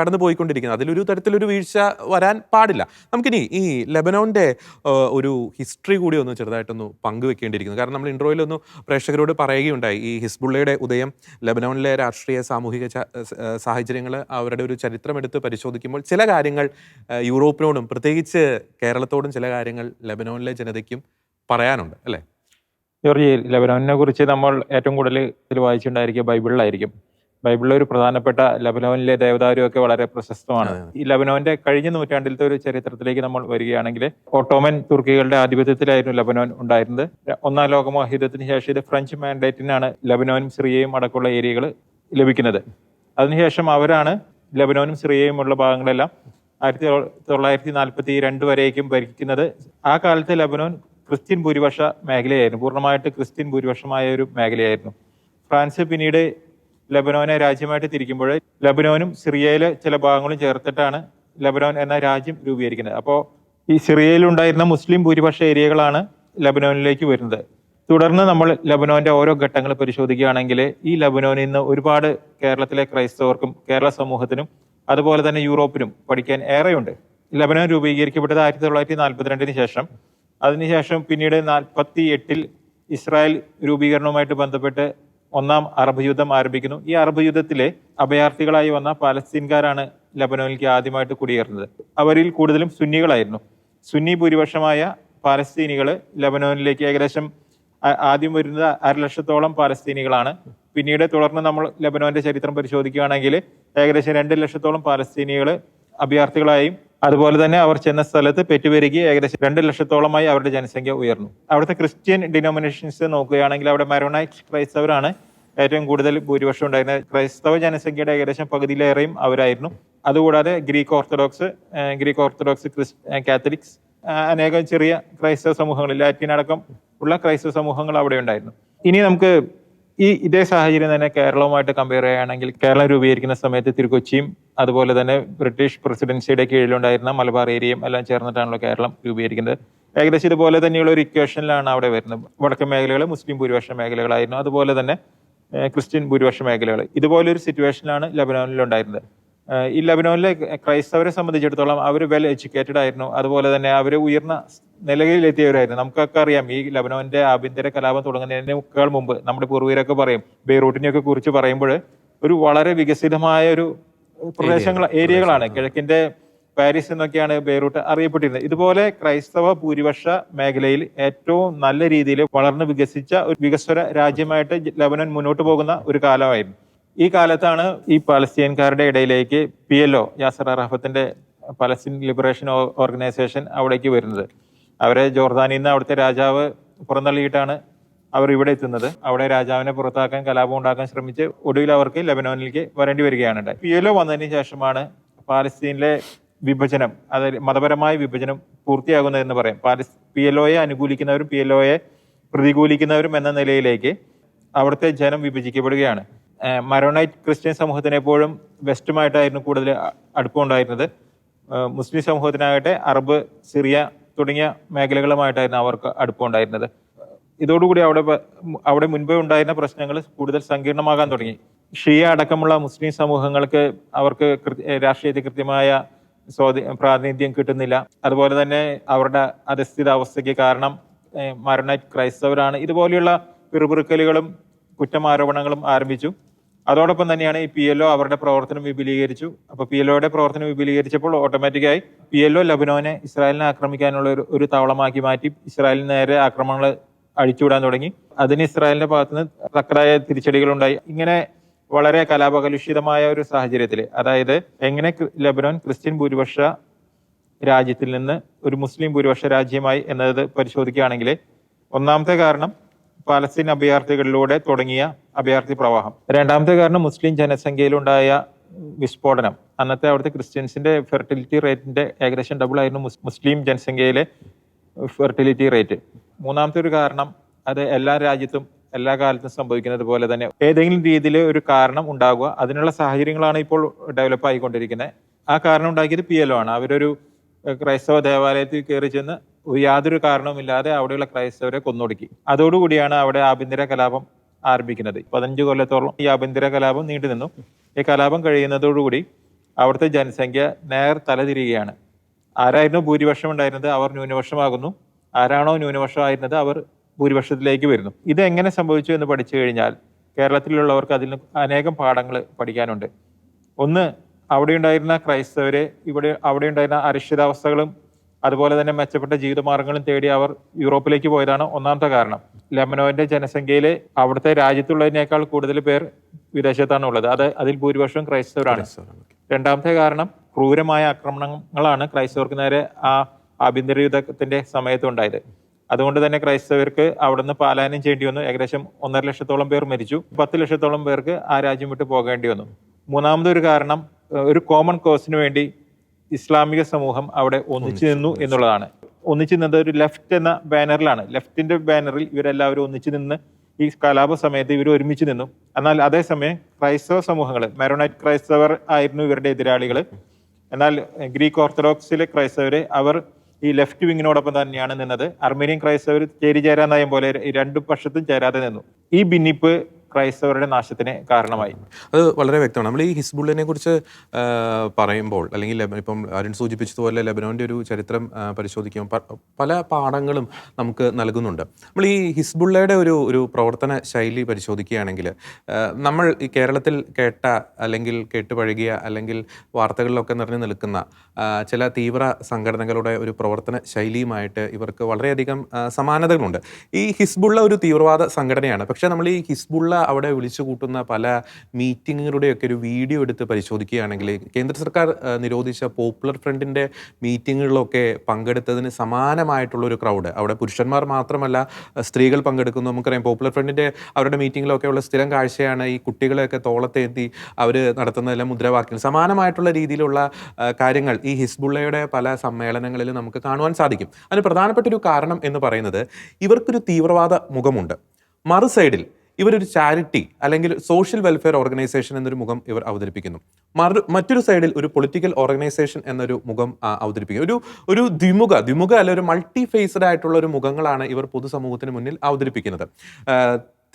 കടന്നു പോയിക്കൊണ്ടിരിക്കുന്നത് അതിലൊരു തരത്തിലൊരു വീഴ്ച വരാൻ പാടില്ല. നമുക്കിനി ഈ ലെബനോന്റെ ഒരു ഹിസ്റ്ററി കൂടി ഒന്ന് ചെറുതായിട്ടൊന്ന് പങ്കുവെക്കേണ്ടിയിരിക്കുന്നു. കാരണം നമ്മൾ ഇൻട്രോയിൽ ഒന്ന് പ്രേക്ഷകരോട് പറയുകയുണ്ടായി. ഈ ഹിസ്ബുള്ളയുടെ ഉദയം ലെബനോണിലെ രാഷ്ട്രീയ സാമൂഹിക സാഹചര്യങ്ങൾ അവരുടെ ഒരു ചരിത്രം എടുത്ത് പരിശോധിക്കുമ്പോൾ ചില കാര്യങ്ങൾ യൂറോപ്പിനോടും പ്രത്യേകിച്ച് കേരളത്തോടും ചില കാര്യങ്ങൾ ലെബനോനിലെ ജനതയ്ക്കും പറയാനുണ്ട് അല്ലേ? ജോർജി ലബനോനെ കുറിച്ച് നമ്മൾ ഏറ്റവും കൂടുതൽ ഇതിൽ വായിച്ചിട്ടുണ്ടായിരിക്കുക ബൈബിളിലായിരിക്കും. ബൈബിളിലെ ഒരു പ്രധാനപ്പെട്ട ലബനോനിലെ ദേവദാരും ഒക്കെ വളരെ പ്രശസ്തമാണ്. ഈ ലബനോന്റെ കഴിഞ്ഞ നൂറ്റാണ്ടിലത്തെ ഒരു ചരിത്രത്തിലേക്ക് നമ്മൾ വരികയാണെങ്കിൽ ഓട്ടോമൻ തുർക്കികളുടെ ആധിപത്യത്തിലായിരുന്നു ലബനോൻ ഉണ്ടായിരുന്നത്. ഒന്നാം ലോകമഹായുദ്ധത്തിന് ശേഷം ഇത് ഫ്രഞ്ച് മാൻഡേറ്റിനാണ് ലബനോനും സിറിയയും അടക്കമുള്ള ഏരിയകൾ ലഭിക്കുന്നത്. അതിനുശേഷം അവരാണ് ലബനോനും സിറിയയും ഉള്ള ഭാഗങ്ങളെല്ലാം ആയിരത്തി തൊള്ളായിരത്തി നാൽപ്പത്തി രണ്ട് വരേക്കും ഭരിക്കുന്നത്. ആ കാലത്ത് ലബനോൻ ക്രിസ്ത്യൻ ഭൂരിപക്ഷ മേഖലയായിരുന്നു. പൂർണമായിട്ട് ക്രിസ്ത്യൻ ഭൂരിപക്ഷമായ ഒരു മേഖലയായിരുന്നു. ഫ്രാൻസ് പിന്നീട് ലബനോനെ രാജ്യമായിട്ട് തിരിക്കുമ്പോൾ ലബനോനും സിറിയയിലെ ചില ഭാഗങ്ങളും ചേർത്തിട്ടാണ് ലബനോൻ എന്ന രാജ്യം രൂപീകരിക്കുന്നത്. അപ്പോൾ ഈ സിറിയയിലുണ്ടായിരുന്ന മുസ്ലിം ഭൂരിപക്ഷ ഏരിയകളാണ് ലബനോനിലേക്ക് വരുന്നത്. തുടർന്ന് നമ്മൾ ലബനോന്റെ ഓരോ ഘട്ടങ്ങൾ പരിശോധിക്കുകയാണെങ്കിൽ ഈ ലബനോനിൽ നിന്ന് ഒരുപാട് കേരളത്തിലെ ക്രൈസ്തവർക്കും കേരള സമൂഹത്തിനും അതുപോലെ തന്നെ യൂറോപ്പിനും പഠിക്കാൻ ഏറെയുണ്ട്. ലബനോൻ രൂപീകരിക്കപ്പെട്ടത് ആയിരത്തി തൊള്ളായിരത്തി നാൽപ്പത്തിരണ്ടിന് ശേഷം. അതിനുശേഷം പിന്നീട് നാൽപ്പത്തി എട്ടിൽ ഇസ്രായേൽ രൂപീകരണവുമായിട്ട് ബന്ധപ്പെട്ട് ഒന്നാം അറബ് യുദ്ധം ആരംഭിക്കുന്നു. ഈ അറബ് യുദ്ധത്തിലെ അഭയാർത്ഥികളായി വന്ന പാലസ്തീൻകാരാണ് ലബനോനിലേക്ക് ആദ്യമായിട്ട് കുടിയേറുന്നത്. അവരിൽ കൂടുതലും സുന്നികളായിരുന്നു. സുന്നി ഭൂരിപക്ഷമായ പാലസ്തീനികൾ ലബനോനിലേക്ക് ഏകദേശം ആദ്യം വരുന്നത് അരലക്ഷത്തോളം പാലസ്തീനികളാണ്. പിന്നീട് തുടർന്ന് നമ്മൾ ലബനോന്റെ ചരിത്രം പരിശോധിക്കുകയാണെങ്കിൽ ഏകദേശം രണ്ട് ലക്ഷത്തോളം പാലസ്തീനികൾ അഭയാർത്ഥികളായും. അതുപോലെ തന്നെ അവർ ചെന്ന സ്ഥലത്ത് പെറ്റുപെരുകി ഏകദേശം രണ്ട് ലക്ഷത്തോളമായി അവരുടെ ജനസംഖ്യ ഉയർന്നു. അവിടുത്തെ ക്രിസ്ത്യൻ ഡിനോമിനേഷൻസ് നോക്കുകയാണെങ്കിൽ അവിടെ മരോണൈറ്റ് ക്രൈസ്തവരാണ് ഏറ്റവും കൂടുതൽ ഭൂരിപക്ഷം ഉണ്ടായിരുന്നത്. ക്രൈസ്തവ ജനസംഖ്യയുടെ ഏകദേശം പകുതിയിലേറെയും അവരായിരുന്നു. അതുകൂടാതെ Greek Orthodox Greek Orthodox Chris Catholics അനേകം ചെറിയ ക്രൈസ്തവ സമൂഹങ്ങളിൽ ലാറ്റിൻ അടക്കം ഉള്ള ക്രൈസ്തവ സമൂഹങ്ങൾ അവിടെ ഉണ്ടായിരുന്നു. ഇനി നമുക്ക് ഈ ഇതേ സാഹചര്യം തന്നെ കേരളവുമായിട്ട് കമ്പയർ ചെയ്യുകയാണെങ്കിൽ കേരളം രൂപീകരിക്കുന്ന സമയത്ത് തിരുക്കൊച്ചിയും അതുപോലെ തന്നെ ബ്രിട്ടീഷ് പ്രസിഡൻസിയുടെ കീഴിലുണ്ടായിരുന്ന മലബാർ ഏരിയയും എല്ലാം ചേർന്നിട്ടാണല്ലോ കേരളം രൂപീകരിക്കുന്നത്. ഏകദേശം ഇതുപോലെ തന്നെയുള്ള ഒരു ഇക്വേഷനിലാണ് അവിടെ വരുന്നത്. വടക്കൻ മേഖലകൾ മുസ്ലിം ഭൂരിപക്ഷ മേഖലകളായിരുന്നു. അതുപോലെ തന്നെ ക്രിസ്ത്യൻ ഭൂരിപക്ഷ മേഖലകൾ. ഇതുപോലൊരു സിറ്റുവേഷനിലാണ് ലബനോനിൽ ഉണ്ടായിരുന്നത് ഈ ലബനോനിലെ ക്രൈസ്തവരെ സംബന്ധിച്ചിടത്തോളം അവർ വെൽ എഡ്യൂക്കേറ്റഡ് ആയിരുന്നു. അതുപോലെ തന്നെ അവർ ഉയർന്ന നിലയിലെത്തിയവരായിരുന്നു. നമുക്കൊക്കെ അറിയാം ഈ ലബനോന്റെ ആഭ്യന്തര കലാപം തുടങ്ങുന്നതിന് മുക്കാൾ മുമ്പ് നമ്മുടെ പൂർവീരൊക്കെ പറയും ബെയ്റൂട്ടിനെയൊക്കെ കുറിച്ച് പറയുമ്പോൾ ഒരു വളരെ വികസിതമായ ഒരു പ്രദേശങ്ങൾ ഏരിയകളാണ്. കിഴക്കിന്റെ പാരീസ് എന്നൊക്കെയാണ് ബെയ്റൂട്ട് അറിയപ്പെട്ടിരുന്നത്. ഇതുപോലെ ക്രൈസ്തവ ഭൂരിപക്ഷ മേഖലയിൽ ഏറ്റവും നല്ല രീതിയിൽ വളർന്നു വികസിച്ച ഒരു വികസ്വര രാജ്യമായിട്ട് ലബനൻ മുന്നോട്ട് പോകുന്ന ഒരു കാലമായിരുന്നു. ഈ കാലത്താണ് ഈ പലസ്തീൻകാരുടെ ഇടയിലേക്ക് പി എൽ ഒ യാസർ അറഫത്തിന്റെ പലസ്തീൻ ലിബറേഷൻ ഓർഗനൈസേഷൻ അവിടേക്ക് വരുന്നത്. അവരെ ജോർദാനിൽ നിന്ന് അവിടുത്തെ രാജാവ് പുറന്തള്ളിയിട്ടാണ് അവർ ഇവിടെ എത്തുന്നത്. അവിടെ രാജാവിനെ പുറത്താക്കാൻ കലാപം ഉണ്ടാക്കാൻ ശ്രമിച്ച് ഒടുവിൽ അവർക്ക് ലബനോനിലേക്ക് വരേണ്ടി വരികയാണ്. പി എൽ ഒ വന്നതിന് ശേഷമാണ് പാലസ്തീനിലെ വിഭജനം അതായത് മതപരമായ വിഭജനം പൂർത്തിയാകുന്നത് എന്ന് പറയാം. പാലസ് പി എൽ ഒയെ അനുകൂലിക്കുന്നവരും പി എൽ ഒയെ പ്രതികൂലിക്കുന്നവരും എന്ന നിലയിലേക്ക് അവിടുത്തെ ജനം വിഭജിക്കപ്പെടുകയാണ്. മരോണൈറ്റ് ക്രിസ്ത്യൻ സമൂഹത്തിന് എപ്പോഴും വെസ്റ്റുമായിട്ടായിരുന്നു കൂടുതൽ അടുപ്പമുണ്ടായിരുന്നത് മുസ്ലിം സമൂഹത്തിനാകട്ടെ അറബ് സിറിയ തുടങ്ങിയ മേഖലകളുമായിട്ടായിരുന്നു അവർക്ക് അടുപ്പമുണ്ടായിരുന്നത്. ഇതോടുകൂടി അവിടെ അവിടെ മുൻപേ ഉണ്ടായിരുന്ന പ്രശ്നങ്ങൾ കൂടുതൽ സങ്കീർണമാകാൻ തുടങ്ങി. ഷിയ അടക്കമുള്ള മുസ്ലിം സമൂഹങ്ങൾക്ക് അവർക്ക് രാഷ്ട്രീയത്തിൽ കൃത്യമായ സ്വാധീ പ്രാതിനിധ്യം കിട്ടുന്നില്ല. അതുപോലെ തന്നെ അവരുടെ അധസ്ഥിത അവസ്ഥയ്ക്ക് കാരണം മരണ ക്രൈസ്തവരാണ്. ഇതുപോലെയുള്ള പിറുപിറുക്കലുകളും കുറ്റമാരോപണങ്ങളും ആരംഭിച്ചു. അതോടൊപ്പം തന്നെയാണ് ഈ പി എൽ ഒ അവരുടെ പ്രവർത്തനം വിപുലീകരിച്ചു. അപ്പൊ പി എൽ ഒയുടെ പ്രവർത്തനം വിപുലീകരിച്ചപ്പോൾ ഓട്ടോമാറ്റിക്കായി പി എൽ ഒ ലബനോനെ ഇസ്രായേലിനെ ആക്രമിക്കാനുള്ള ഒരു ഒരു താവളമാക്കി മാറ്റി ഇസ്രായേലിന് നേരെ ആക്രമണങ്ങൾ അഴിച്ചുവിടാൻ തുടങ്ങി. അതിന് ഇസ്രായേലിന്റെ ഭാഗത്തുനിന്ന് തക്കതായ തിരിച്ചടികൾ ഉണ്ടായി ഇങ്ങനെ വളരെ കലാപകലുഷിതമായ ഒരു സാഹചര്യത്തിൽ അതായത് എങ്ങനെ ലബനോൻ ക്രിസ്ത്യൻ ഭൂരിപക്ഷ രാജ്യത്തിൽ നിന്ന് ഒരു മുസ്ലിം ഭൂരിപക്ഷ രാജ്യമായി എന്നത് പരിശോധിക്കുകയാണെങ്കിൽ ഒന്നാമത്തെ കാരണം പാലസ്തീൻ അഭയാർത്ഥികളിലൂടെ തുടങ്ങിയ അഭയാർത്ഥി പ്രവാഹം. രണ്ടാമത്തെ കാരണം മുസ്ലിം ജനസംഖ്യയിലുണ്ടായ വിസ്ഫോടനം. അന്നത്തെ അവിടുത്തെ ക്രിസ്ത്യൻസിന്റെ ഫെർട്ടിലിറ്റി റേറ്റിന്റെ ഏകദേശം ഡബിൾ ആയിരുന്നു മുസ്ലിം ജനസംഖ്യയിലെ ഫെർട്ടിലിറ്റി റേറ്റ്. മൂന്നാമത്തെ ഒരു കാരണം അത് എല്ലാ രാജ്യത്തും എല്ലാ കാലത്തും സംഭവിക്കുന്നത് പോലെ തന്നെ ഏതെങ്കിലും രീതിയിൽ ഒരു കാരണം ഉണ്ടാകുക അതിനുള്ള സാഹചര്യങ്ങളാണ് ഇപ്പോൾ ഡെവലപ്പ് ആയിക്കൊണ്ടിരിക്കുന്നത്. ആ കാരണം ഉണ്ടാക്കിയത് പി എൽ ആണ്. അവരൊരു ക്രൈസ്തവ ദേവാലയത്തിൽ കയറി ചെന്ന് യാതൊരു കാരണവുമില്ലാതെ അവിടെയുള്ള ക്രൈസ്തവരെ കൊന്നൊടുക്കി. അതോടുകൂടിയാണ് അവിടെ ആഭ്യന്തര കലാപം ആരംഭിക്കുന്നത്. പതിനഞ്ച് കൊല്ലത്തോളം ഈ ആഭ്യന്തര കലാപം നീണ്ടു നിന്നു. ഈ കലാപം കഴിയുന്നതോടുകൂടി അവിടുത്തെ ജനസംഖ്യ നേർ തലതിരികയാണ് ആരായിരുന്നു ഭൂരിപക്ഷം ഉണ്ടായിരുന്നത്? അവർ ന്യൂനപക്ഷമാകുന്നു. ആരാണോ ന്യൂനപക്ഷമായിരുന്നത് അവർ ഭൂരിപക്ഷത്തിലേക്ക് വരുന്നു. ഇത് എങ്ങനെ സംഭവിച്ചു എന്ന് പഠിച്ചു കഴിഞ്ഞാൽ കേരളത്തിലുള്ളവർക്ക് അതിൽ അനേകം പാഠങ്ങൾ പഠിക്കാനുണ്ട്. ഒന്ന് അവിടെ ഉണ്ടായിരുന്ന ക്രൈസ്തവരെ ഇവിടെ അവിടെ ഉണ്ടായിരുന്ന അരക്ഷിതാവസ്ഥകളും അതുപോലെ തന്നെ മെച്ചപ്പെട്ട ജീവിതമാർഗങ്ങളും തേടി അവർ യൂറോപ്പിലേക്ക് പോയതാണ് ഒന്നാമത്തെ കാരണം. ലെബനോന്റെ ജനസംഖ്യയിൽ അവിടുത്തെ രാജ്യത്തുള്ളതിനേക്കാൾ കൂടുതൽ പേർ വിദേശത്താണ് ഉള്ളത്. അത് അതിൽ ഭൂരിപക്ഷം ക്രൈസ്തവരാണ്. രണ്ടാമത്തെ കാരണം ക്രൂരമായ ആക്രമണങ്ങളാണ് ക്രൈസ്തവർക്ക് നേരെ ആ ആഭ്യന്തര യുദ്ധത്തിന്റെ സമയത്ത് ഉണ്ടായത്. അതുകൊണ്ട് തന്നെ ക്രൈസ്തവർക്ക് അവിടുന്ന് പാലായനം ചെയ്യേണ്ടി വന്നു. ഏകദേശം ഒന്നര ലക്ഷത്തോളം പേർ മരിച്ചു. പത്ത് ലക്ഷത്തോളം പേർക്ക് ആ രാജ്യം വിട്ട് പോകേണ്ടി വന്നു. മൂന്നാമതൊരു കാരണം ഒരു കോമൺ കോസിന് വേണ്ടി ഇസ്ലാമിക സമൂഹം അവിടെ ഒന്നിച്ചു നിന്നു എന്നുള്ളതാണ്. ഒന്നിച്ചു നിന്നത് ഒരു ലെഫ്റ്റ് എന്ന ബാനറിലാണ് ലെഫ്റ്റിന്റെ ബാനറിൽ ഇവരെല്ലാവരും ഒന്നിച്ചു നിന്ന് ഈ കലാപ സമയത്ത് ഇവർ ഒരുമിച്ച് നിന്നു. എന്നാൽ അതേസമയം ക്രൈസ്തവ സമൂഹങ്ങൾ മെറോണൈറ്റ് ക്രൈസ്തവർ ആയിരുന്നു ഇവരുടെ എതിരാളികൾ എന്നാൽ ഗ്രീക്ക് ഓർത്തഡോക്സിലെ ക്രൈസ്തവർ അവർ ഈ ലെഫ്റ്റ് വിങ്ങിനോടൊപ്പം തന്നെയാണ് നിന്നത്. അർമേനിയൻ ക്രൈസ്തവർ ചേരി ചേരാൻ നയം പോലെ രണ്ടു പക്ഷത്തും ചേരാതെ നിന്നു. ഈ ഭിന്നിപ്പ് ക്രൈസ്തവരുടെ നാശത്തിന് കാരണമായി. അത് വളരെ വ്യക്തമാണ്. നമ്മൾ ഈ ഹിസ്ബുള്ളിനെ കുറിച്ച് പറയുമ്പോൾ അല്ലെങ്കിൽ ഇപ്പം അരുൺ സൂചിപ്പിച്ചതുപോലെ ലെബനോന്റെ ഒരു ചരിത്രം പരിശോധിക്കുമ്പോൾ പല പാഠങ്ങളും നമുക്ക് നൽകുന്നുണ്ട്. നമ്മൾ ഈ ഹിസ്ബുള്ളയുടെ ഒരു ഒരു പ്രവർത്തന ശൈലി പരിശോധിക്കുകയാണെങ്കിൽ നമ്മൾ ഈ കേരളത്തിൽ കേട്ട അല്ലെങ്കിൽ കേട്ടുപഴകിയ അല്ലെങ്കിൽ വാർത്തകളിലൊക്കെ നിറഞ്ഞു നിൽക്കുന്ന ചില തീവ്ര സംഘടനകളുടെ ഒരു പ്രവർത്തന ശൈലിയുമായിട്ട് ഇവർക്ക് വളരെയധികം സമാനതകളുണ്ട്. ഈ ഹിസ്ബുള്ള ഒരു തീവ്രവാദ സംഘടനയാണ്. പക്ഷേ നമ്മൾ ഈ ഹിസ്ബുള്ള അവിടെ വിളിച്ചു കൂട്ടുന്ന പല മീറ്റിങ്ങുകളുടെയൊക്കെ ഒരു വീഡിയോ എടുത്ത് പരിശോധിക്കുകയാണെങ്കിൽ കേന്ദ്ര സർക്കാർ നിരോധിച്ച പോപ്പുലർ ഫ്രണ്ടിന്റെ മീറ്റിങ്ങുകളിലൊക്കെ പങ്കെടുത്തതിന് സമാനമായിട്ടുള്ള ഒരു ക്രൗഡ് അവിടെ പുരുഷന്മാർ മാത്രമല്ല സ്ത്രീകൾ പങ്കെടുക്കുന്നു. നമുക്കറിയാം പോപ്പുലർ ഫ്രണ്ടിന്റെ അവരുടെ മീറ്റിങ്ങിലൊക്കെ ഉള്ള സ്ഥിരം കാഴ്ചയാണ് ഈ കുട്ടികളെയൊക്കെ തോളത്തേത്തി അവർ നടത്തുന്ന എല്ലാ മുദ്രാവാക്യങ്ങൾ. സമാനമായിട്ടുള്ള രീതിയിലുള്ള കാര്യങ്ങൾ ഈ ഹിസ്ബുള്ളയുടെ പല സമ്മേളനങ്ങളിൽ നമുക്ക് കാണുവാൻ സാധിക്കും. അതിന് പ്രധാനപ്പെട്ട ഒരു കാരണം എന്ന് പറയുന്നത് ഇവർക്കൊരു തീവ്രവാദ മുഖമുണ്ട്. മറു സൈഡിൽ ഇവരൊരു ചാരിറ്റി അല്ലെങ്കിൽ സോഷ്യൽ വെൽഫെയർ ഓർഗനൈസേഷൻ എന്നൊരു മുഖം ഇവർ അവതരിപ്പിക്കുന്നു. മറു മറ്റൊരു സൈഡിൽ ഒരു പൊളിറ്റിക്കൽ ഓർഗനൈസേഷൻ എന്നൊരു മുഖം അവതരിപ്പിക്കുന്നു. ഒരു ഒരു ദ്വിമുഖ ദ്വിമുഖ അല്ല ഒരു മൾട്ടി ഫേസ്ഡ് ആയിട്ടുള്ള ഒരു മുഖങ്ങളാണ് ഇവർ പൊതുസമൂഹത്തിന് മുന്നിൽ അവതരിപ്പിക്കുന്നത്.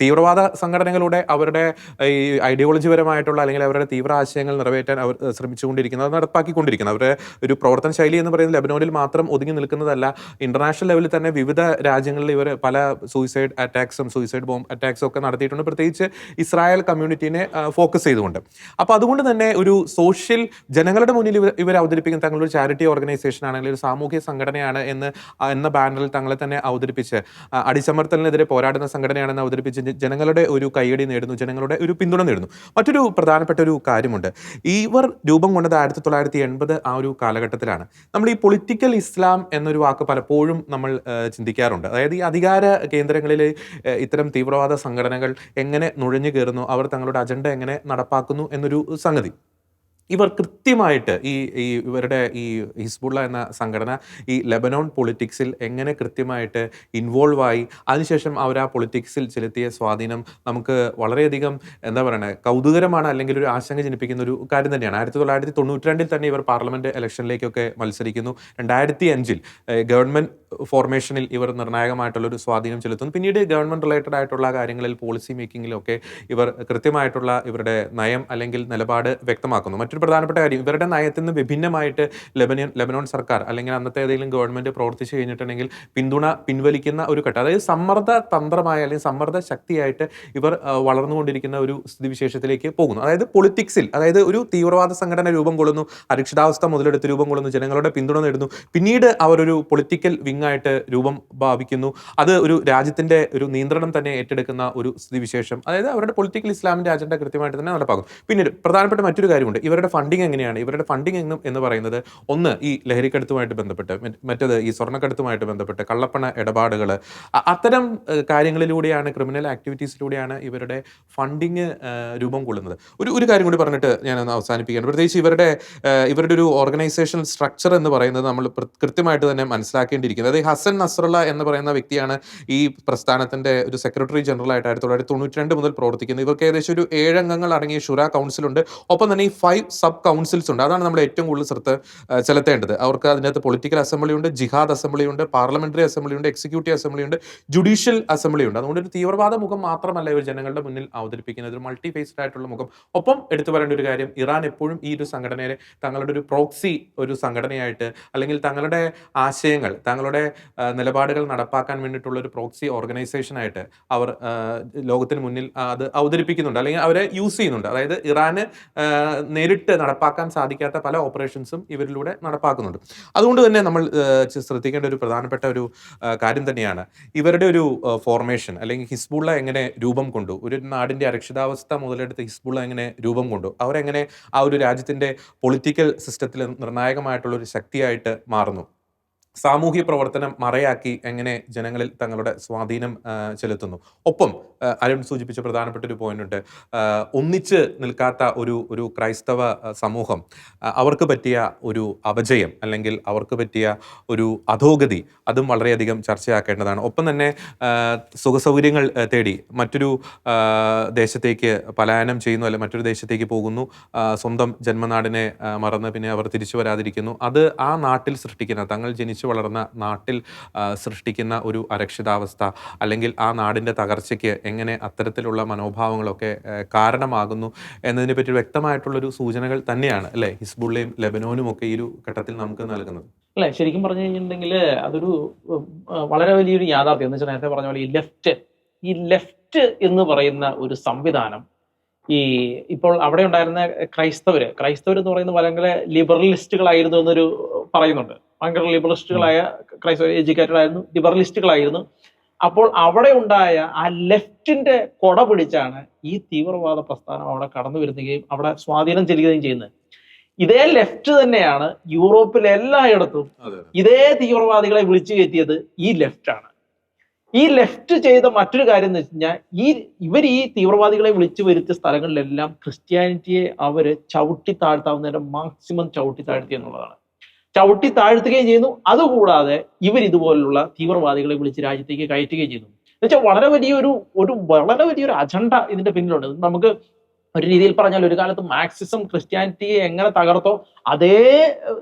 തീവ്രവാദ സംഘടനകളുടെ അവരുടെ ഈ ഐഡിയോളജിപരമായിട്ടുള്ള അല്ലെങ്കിൽ അവരുടെ തീവ്ര ആശയങ്ങൾ നിറവേറ്റാൻ അവർ ശ്രമിച്ചുകൊണ്ടിരിക്കുന്നത് അത് നടപ്പാക്കിക്കൊണ്ടിരിക്കുന്നത് അവരുടെ ഒരു പ്രവർത്തന ശൈലി എന്ന് പറയുന്നത് ലബനോനിൽ മാത്രം ഒതുങ്ങി നിൽക്കുന്നതല്ല. ഇന്റർനാഷണൽ ലെവലിൽ തന്നെ വിവിധ രാജ്യങ്ങളിൽ ഇവർ പല സൂയിസൈഡ് അറ്റാക്സും സൂയിസൈഡ് ബോംബ് അറ്റാക്സും ഒക്കെ നടത്തിയിട്ടുണ്ട്. പ്രത്യേകിച്ച് ഇസ്രായേൽ കമ്മ്യൂണിറ്റിനെ ഫോക്കസ് ചെയ്തുകൊണ്ട്. അപ്പോൾ അതുകൊണ്ട് തന്നെ ഒരു സോഷ്യൽ ജനങ്ങളുടെ മുന്നിൽ ഇവർ ഇവർ അവതരിപ്പിക്കുന്ന തങ്ങളൊരു ചാരിറ്റി ഓർഗനൈസേഷൻ ആണെങ്കിൽ ഒരു സാമൂഹ്യ സംഘടനയാണ് എന്ന് എന്ന ബാനറിൽ തങ്ങളെ തന്നെ അവതരിപ്പിച്ച് അടിച്ചമർത്തലിനെതിരെ പോരാടുന്ന സംഘടനയാണെന്ന് അവതരിപ്പിച്ച് ജനങ്ങളുടെ ഒരു കൈയടി നേടുന്നു ജനങ്ങളുടെ ഒരു പിന്തുണ നേടുന്നു. മറ്റൊരു പ്രധാനപ്പെട്ട ഒരു കാര്യമുണ്ട്. ഇവർ രൂപം കൊണ്ടത് ആയിരത്തി തൊള്ളായിരത്തി എൺപത് ആ ഒരു കാലഘട്ടത്തിലാണ്. നമ്മൾ ഈ പൊളിറ്റിക്കൽ ഇസ്ലാം എന്നൊരു വാക്ക് പലപ്പോഴും നമ്മൾ ചിന്തിക്കാറുണ്ട്. അതായത് ഈ അധികാര കേന്ദ്രങ്ങളിൽ ഇത്തരം തീവ്രവാദ സംഘടനകൾ എങ്ങനെ നുഴഞ്ഞു കയറുന്നു അവർ തങ്ങളുടെ അജണ്ട എങ്ങനെ നടപ്പാക്കുന്നു എന്നൊരു സംഗതി. ഇവർ കൃത്യമായിട്ട് ഈ ഈ ഇവരുടെ ഈ ഹിസ്ബുള്ള എന്ന സംഘടന ഈ ലെബനോൺ പൊളിറ്റിക്സിൽ എങ്ങനെ കൃത്യമായിട്ട് ഇൻവോൾവ് ആയി. അതിനുശേഷം അവർ ആ പൊളിറ്റിക്സിൽ ചെലുത്തിയ സ്വാധീനം നമുക്ക് വളരെയധികം എന്താ പറയുക കൗതുകരമാണ് അല്ലെങ്കിൽ ഒരു ആശങ്ക ജനിപ്പിക്കുന്ന ഒരു കാര്യം തന്നെയാണ്. ആയിരത്തി തൊള്ളായിരത്തി തൊണ്ണൂറ്റി രണ്ടിൽ തന്നെ ഇവർ പാർലമെന്റ് ഇലക്ഷനിലേക്കൊക്കെ മത്സരിക്കുന്നു. രണ്ടായിരത്തി അഞ്ചിൽ ഗവൺമെന്റ് ഫോർമേഷനിൽ ഇവർ നിർണായകമായിട്ടുള്ള ഒരു സ്വാധീനം ചെലുത്തുന്നു. പിന്നീട് ഗവൺമെന്റ് റിലേറ്റഡ് ആയിട്ടുള്ള കാര്യങ്ങളിൽ പോളിസി മേക്കിങ്ങിലൊക്കെ ഇവർ കൃത്യമായിട്ടുള്ള ഇവരുടെ നയം അല്ലെങ്കിൽ നിലപാട് വ്യക്തമാക്കുന്നു. മറ്റൊരു പ്രധാനപ്പെട്ട കാര്യം ഇവരുടെ നയത്തിൽ നിന്ന് വിഭിന്നമായിട്ട് ലെബനിയൻ ലെബനോൺ സർക്കാർ അല്ലെങ്കിൽ അന്നത്തെ ഏതെങ്കിലും ഗവൺമെന്റ് പ്രവർത്തിച്ചു കഴിഞ്ഞിട്ടുണ്ടെങ്കിൽ പിന്തുണ പിൻവലിക്കുന്ന ഒരു ഘട്ടം. അതായത് സമ്മർദ്ദ തന്ത്രമായ അല്ലെങ്കിൽ സമ്മർദ്ദ ശക്തിയായിട്ട് ഇവർ വളർന്നുകൊണ്ടിരിക്കുന്ന ഒരു സ്ഥിതിവിശേഷത്തിലേക്ക് പോകുന്നു. അതായത് പൊളിറ്റിക്സിൽ അതായത് ഒരു തീവ്രവാദ സംഘടന രൂപം കൊള്ളുന്നു അരക്ഷിതാവസ്ഥ മുതലെടുത്ത് രൂപം കൊള്ളുന്നു ജനങ്ങളുടെ പിന്തുണ നേടുന്നു. പിന്നീട് അവരൊരു പൊളിറ്റിക്കൽ വിങ് ആയിട്ട് രൂപം ഭാവിക്കുന്നു. അത് ഒരു രാജ്യത്തിന്റെ ഒരു നിയന്ത്രണം തന്നെ ഏറ്റെടുക്കുന്ന ഒരു സ്ഥിതിവിശേഷം. അതായത് അവരുടെ പൊളിറ്റിക്കൽ ഇസ്ലാമിന്റെ അജണ്ട കൃത്യമായിട്ട് തന്നെ നടപ്പാക്കും പിന്നീട് പ്രധാനപ്പെട്ട മറ്റൊരു കാര്യമുണ്ട്. ഇവരുടെ ഫണ്ടിങ് എങ്ങനെയാണ്? ഇവരുടെ ഫണ്ടിങ് എന്നും എന്ന് പറയുന്നത് ഒന്ന് ഈ ലഹരിക്കടത്തുമായിട്ട് ബന്ധപ്പെട്ട് മറ്റേത് ഈ സ്വർണക്കടത്തുമായിട്ട് ബന്ധപ്പെട്ട് കള്ളപ്പണ ഇടപാടുകൾ അത്തരം കാര്യങ്ങളിലൂടെയാണ് ക്രിമിനൽ ആക്ടിവിറ്റീസിലൂടെയാണ് ഇവരുടെ ഫണ്ടിങ് രൂപം കൊള്ളുന്നത്. ഒരു ഒരു കാര്യം കൂടി പറഞ്ഞിട്ട് ഞാനൊന്ന് അവസാനിപ്പിക്കുകയാണ്. പ്രത്യേകിച്ച് ഇവരുടെ ഇവരുടെ ഒരു ഓർഗനൈസേഷൻ സ്ട്രക്ചർ എന്ന് പറയുന്നത് നമ്മൾ കൃത്യമായിട്ട് തന്നെ മനസ്സിലാക്കേണ്ടിയിരിക്കുന്നത്. അതായത് ഹസൻ നസ്രുള്ള എന്ന് പറയുന്ന വ്യക്തിയാണ് ഈ പ്രസ്ഥാനത്തിന്റെ ഒരു സെക്രട്ടറി ജനറൽ ആയിട്ട് ആയിരത്തി തൊള്ളായിരത്തി തൊണ്ണൂറ്റി രണ്ട് മുതൽ പ്രവർത്തിക്കുന്നത്. ഇവർക്ക് ഏകദേശം ഒരു ഏഴംഗങ്ങൾ അടങ്ങിയ ഷുറ കൗൺസിലുണ്ട് ഒപ്പം തന്നെ ഈ ഫൈവ് സബ് കൗൺസിൽസ് ഉണ്ട്. അതാണ് നമ്മൾ ഏറ്റവും കൂടുതൽ ശ്രദ്ധ ചെലുത്തേണ്ടത്. അവർക്ക് അതിനകത്ത് പൊളിറ്റിക്കൽ അസംബ്ലി ഉണ്ട് ജിഹാദ് അസംബ്ലി ഉണ്ട് പാർലമെന്ററി അസംബ്ലി ഉണ്ട് എക്സിക്യൂട്ടീവ് അസംബ്ലി ഉണ്ട് ജുഡീഷ്യൽ അസംബ്ലി ഉണ്ട്. അതുകൊണ്ട് ഒരു തീവ്രവാദ മുഖം മാത്രമല്ല ഇവർ ജനങ്ങളുടെ മുന്നിൽ അവതരിപ്പിക്കുന്നത്. ഒരു മൾട്ടി ഫേസ്ഡ് ആയിട്ടുള്ള മുഖം. ഒപ്പം എടുത്തു പറയേണ്ട ഒരു കാര്യം ഇറാൻ എപ്പോഴും ഈ ഒരു സംഘടനയെ തങ്ങളുടെ ഒരു പ്രോക്സി ഒരു സംഘടനയായിട്ട് അല്ലെങ്കിൽ തങ്ങളുടെ ആശയങ്ങൾ തങ്ങളുടെ നിലപാടുകൾ നടപ്പാക്കാൻ വേണ്ടിയിട്ടുള്ള ഒരു പ്രോക്സി ഓർഗനൈസേഷനായിട്ട് അവർ ലോകത്തിന് മുന്നിൽ അത് അവതരിപ്പിക്കുന്നുണ്ട്. അല്ലെങ്കിൽ അവരെ യൂസ് ചെയ്യുന്നുണ്ട്. അതായത് ഇറാന് നേരിട്ട് നേരിട്ട് നടപ്പാക്കാൻ സാധിക്കാത്ത പല ഓപ്പറേഷൻസും ഇവരിലൂടെ നടപ്പാക്കുന്നുണ്ട്. അതുകൊണ്ട് തന്നെ നമ്മൾ ശ്രദ്ധിക്കേണ്ട ഒരു പ്രധാനപ്പെട്ട ഒരു കാര്യം തന്നെയാണ്. ഇവരുടെ ഒരു ഫോർമേഷൻ അല്ലെങ്കിൽ ഹിസ്ബുള്ള എങ്ങനെ രൂപം കൊണ്ടു ഒരു നാടിന്റെ അരക്ഷിതാവസ്ഥ മുതലെടുത്ത് ഹിസ്ബുള്ള എങ്ങനെ രൂപം കൊണ്ടു അവരെങ്ങനെ ആ ഒരു രാജ്യത്തിന്റെ പൊളിറ്റിക്കൽ സിസ്റ്റത്തിൽ നിർണായകമായിട്ടുള്ള ഒരു ശക്തിയായിട്ട് മാറുന്നു. സാമൂഹ്യ പ്രവർത്തനം മറയാക്കി എങ്ങനെ ജനങ്ങളിൽ തങ്ങളുടെ സ്വാധീനം ചെലുത്തുന്നു. ഒപ്പം അരുൺ സൂചിപ്പിച്ച പ്രധാനപ്പെട്ട ഒരു പോയിന്റ് ഉണ്ട് ഒന്നിച്ച് നിൽക്കാത്ത ഒരു ഒരു ക്രൈസ്തവ സമൂഹം അവർക്ക് പറ്റിയ ഒരു അപജയം അല്ലെങ്കിൽ അവർക്ക് പറ്റിയ ഒരു അധോഗതി അതും വളരെയധികം ചർച്ചയാക്കേണ്ടതാണ്. ഒപ്പം തന്നെ സുഖസൗകര്യങ്ങൾ തേടി മറ്റൊരു ദേശത്തേക്ക് പലായനം ചെയ്യുന്നു അല്ലെ മറ്റൊരു ദേശത്തേക്ക് പോകുന്നു. സ്വന്തം ജന്മനാടിനെ മറന്ന് പിന്നെ അവർ തിരിച്ചു വരാതിരിക്കുന്നു. അത് ആ നാട്ടിൽ സൃഷ്ടിക്കുന്ന തങ്ങൾ ജനിച്ചു വളർന്ന നാട്ടിൽ സൃഷ്ടിക്കുന്ന ഒരു അരക്ഷിതാവസ്ഥ അല്ലെങ്കിൽ ആ നാടിന്റെ തകർച്ചയ്ക്ക് എങ്ങനെ അത്തരത്തിലുള്ള മനോഭാവങ്ങളൊക്കെ കാരണമാകുന്നു എന്നതിനെ പറ്റി വ്യക്തമായിട്ടുള്ളൊരു സൂചനകൾ തന്നെയാണ് അല്ലേ? ഹിസ്ബുള്ളയും ലെബനോനും ഒക്കെ ഈ ഒരു ഘട്ടത്തിൽ നമുക്ക് നൽകുന്നത്. അല്ലെ? ശരിക്കും പറഞ്ഞു കഴിഞ്ഞിട്ടുണ്ടെങ്കിൽ അതൊരു വളരെ വലിയൊരു യാഥാർത്ഥ്യം. എന്ന് വെച്ചാൽ നേരത്തെ പറഞ്ഞ പോലെ ഈ ലെഫ്റ്റ് ഈ ലെഫ്റ്റ് എന്ന് പറയുന്ന ഒരു സംവിധാനം ഈ ഇപ്പോൾ അവിടെ ഉണ്ടായിരുന്ന ക്രൈസ്തവര് ക്രൈസ്തവർ എന്ന് പറയുന്ന ഭയങ്കര ലിബറലിസ്റ്റുകളായിരുന്നു എന്നൊരു പറയുന്നുണ്ട്. ഭയങ്കര ലിബറലിസ്റ്റുകളായ ക്രൈസ്തവർ എഡ്യൂക്കേറ്റഡ് ആയിരുന്നു ലിബറലിസ്റ്റുകളായിരുന്നു. അപ്പോൾ അവിടെ ഉണ്ടായ ആ ലെഫ്റ്റിന്റെ കൊട പിടിച്ചാണ് ഈ തീവ്രവാദ പ്രസ്ഥാനം അവിടെ കടന്നു വരുന്നുകയും അവിടെ സ്വാധീനം ചെലുത്തുകയും ചെയ്യുന്നത്. ഇതേ ലെഫ്റ്റ് തന്നെയാണ് യൂറോപ്പിൽ എല്ലായിടത്തും ഇതേ തീവ്രവാദികളെ വിളിച്ചു കയറ്റിയത് ഈ ലെഫ്റ്റ് ആണ് ഈ ലെഫ്റ്റ് ചെയ്ത മറ്റൊരു കാര്യം എന്ന് വെച്ച് കഴിഞ്ഞാൽ ഈ ഇവർ ഈ തീവ്രവാദികളെ വിളിച്ചു വരുത്തിയ സ്ഥലങ്ങളിലെല്ലാം ക്രിസ്ത്യാനിറ്റിയെ അവർ ചവിട്ടി താഴ്ത്താവുന്നതിന്റെ മാക്സിമം ചവിട്ടി താഴ്ത്തി എന്നുള്ളതാണ്. ചവിട്ടി താഴ്ത്തുകയും ചെയ്യുന്നു. അതുകൂടാതെ ഇവർ ഇതുപോലുള്ള തീവ്രവാദികളെ വിളിച്ച് രാജ്യത്തേക്ക് കയറ്റുകയും ചെയ്യുന്നു. എന്നുവെച്ചാൽ വളരെ വലിയൊരു ഒരു വളരെ വലിയൊരു അജണ്ട ഇതിന്റെ പിന്നിലുണ്ട്. നമുക്ക് ഒരു രീതിയിൽ പറഞ്ഞാൽ ഒരു കാലത്ത് മാക്സിസം ക്രിസ്ത്യാനിറ്റിയെ എങ്ങനെ തകർത്തോ അതേ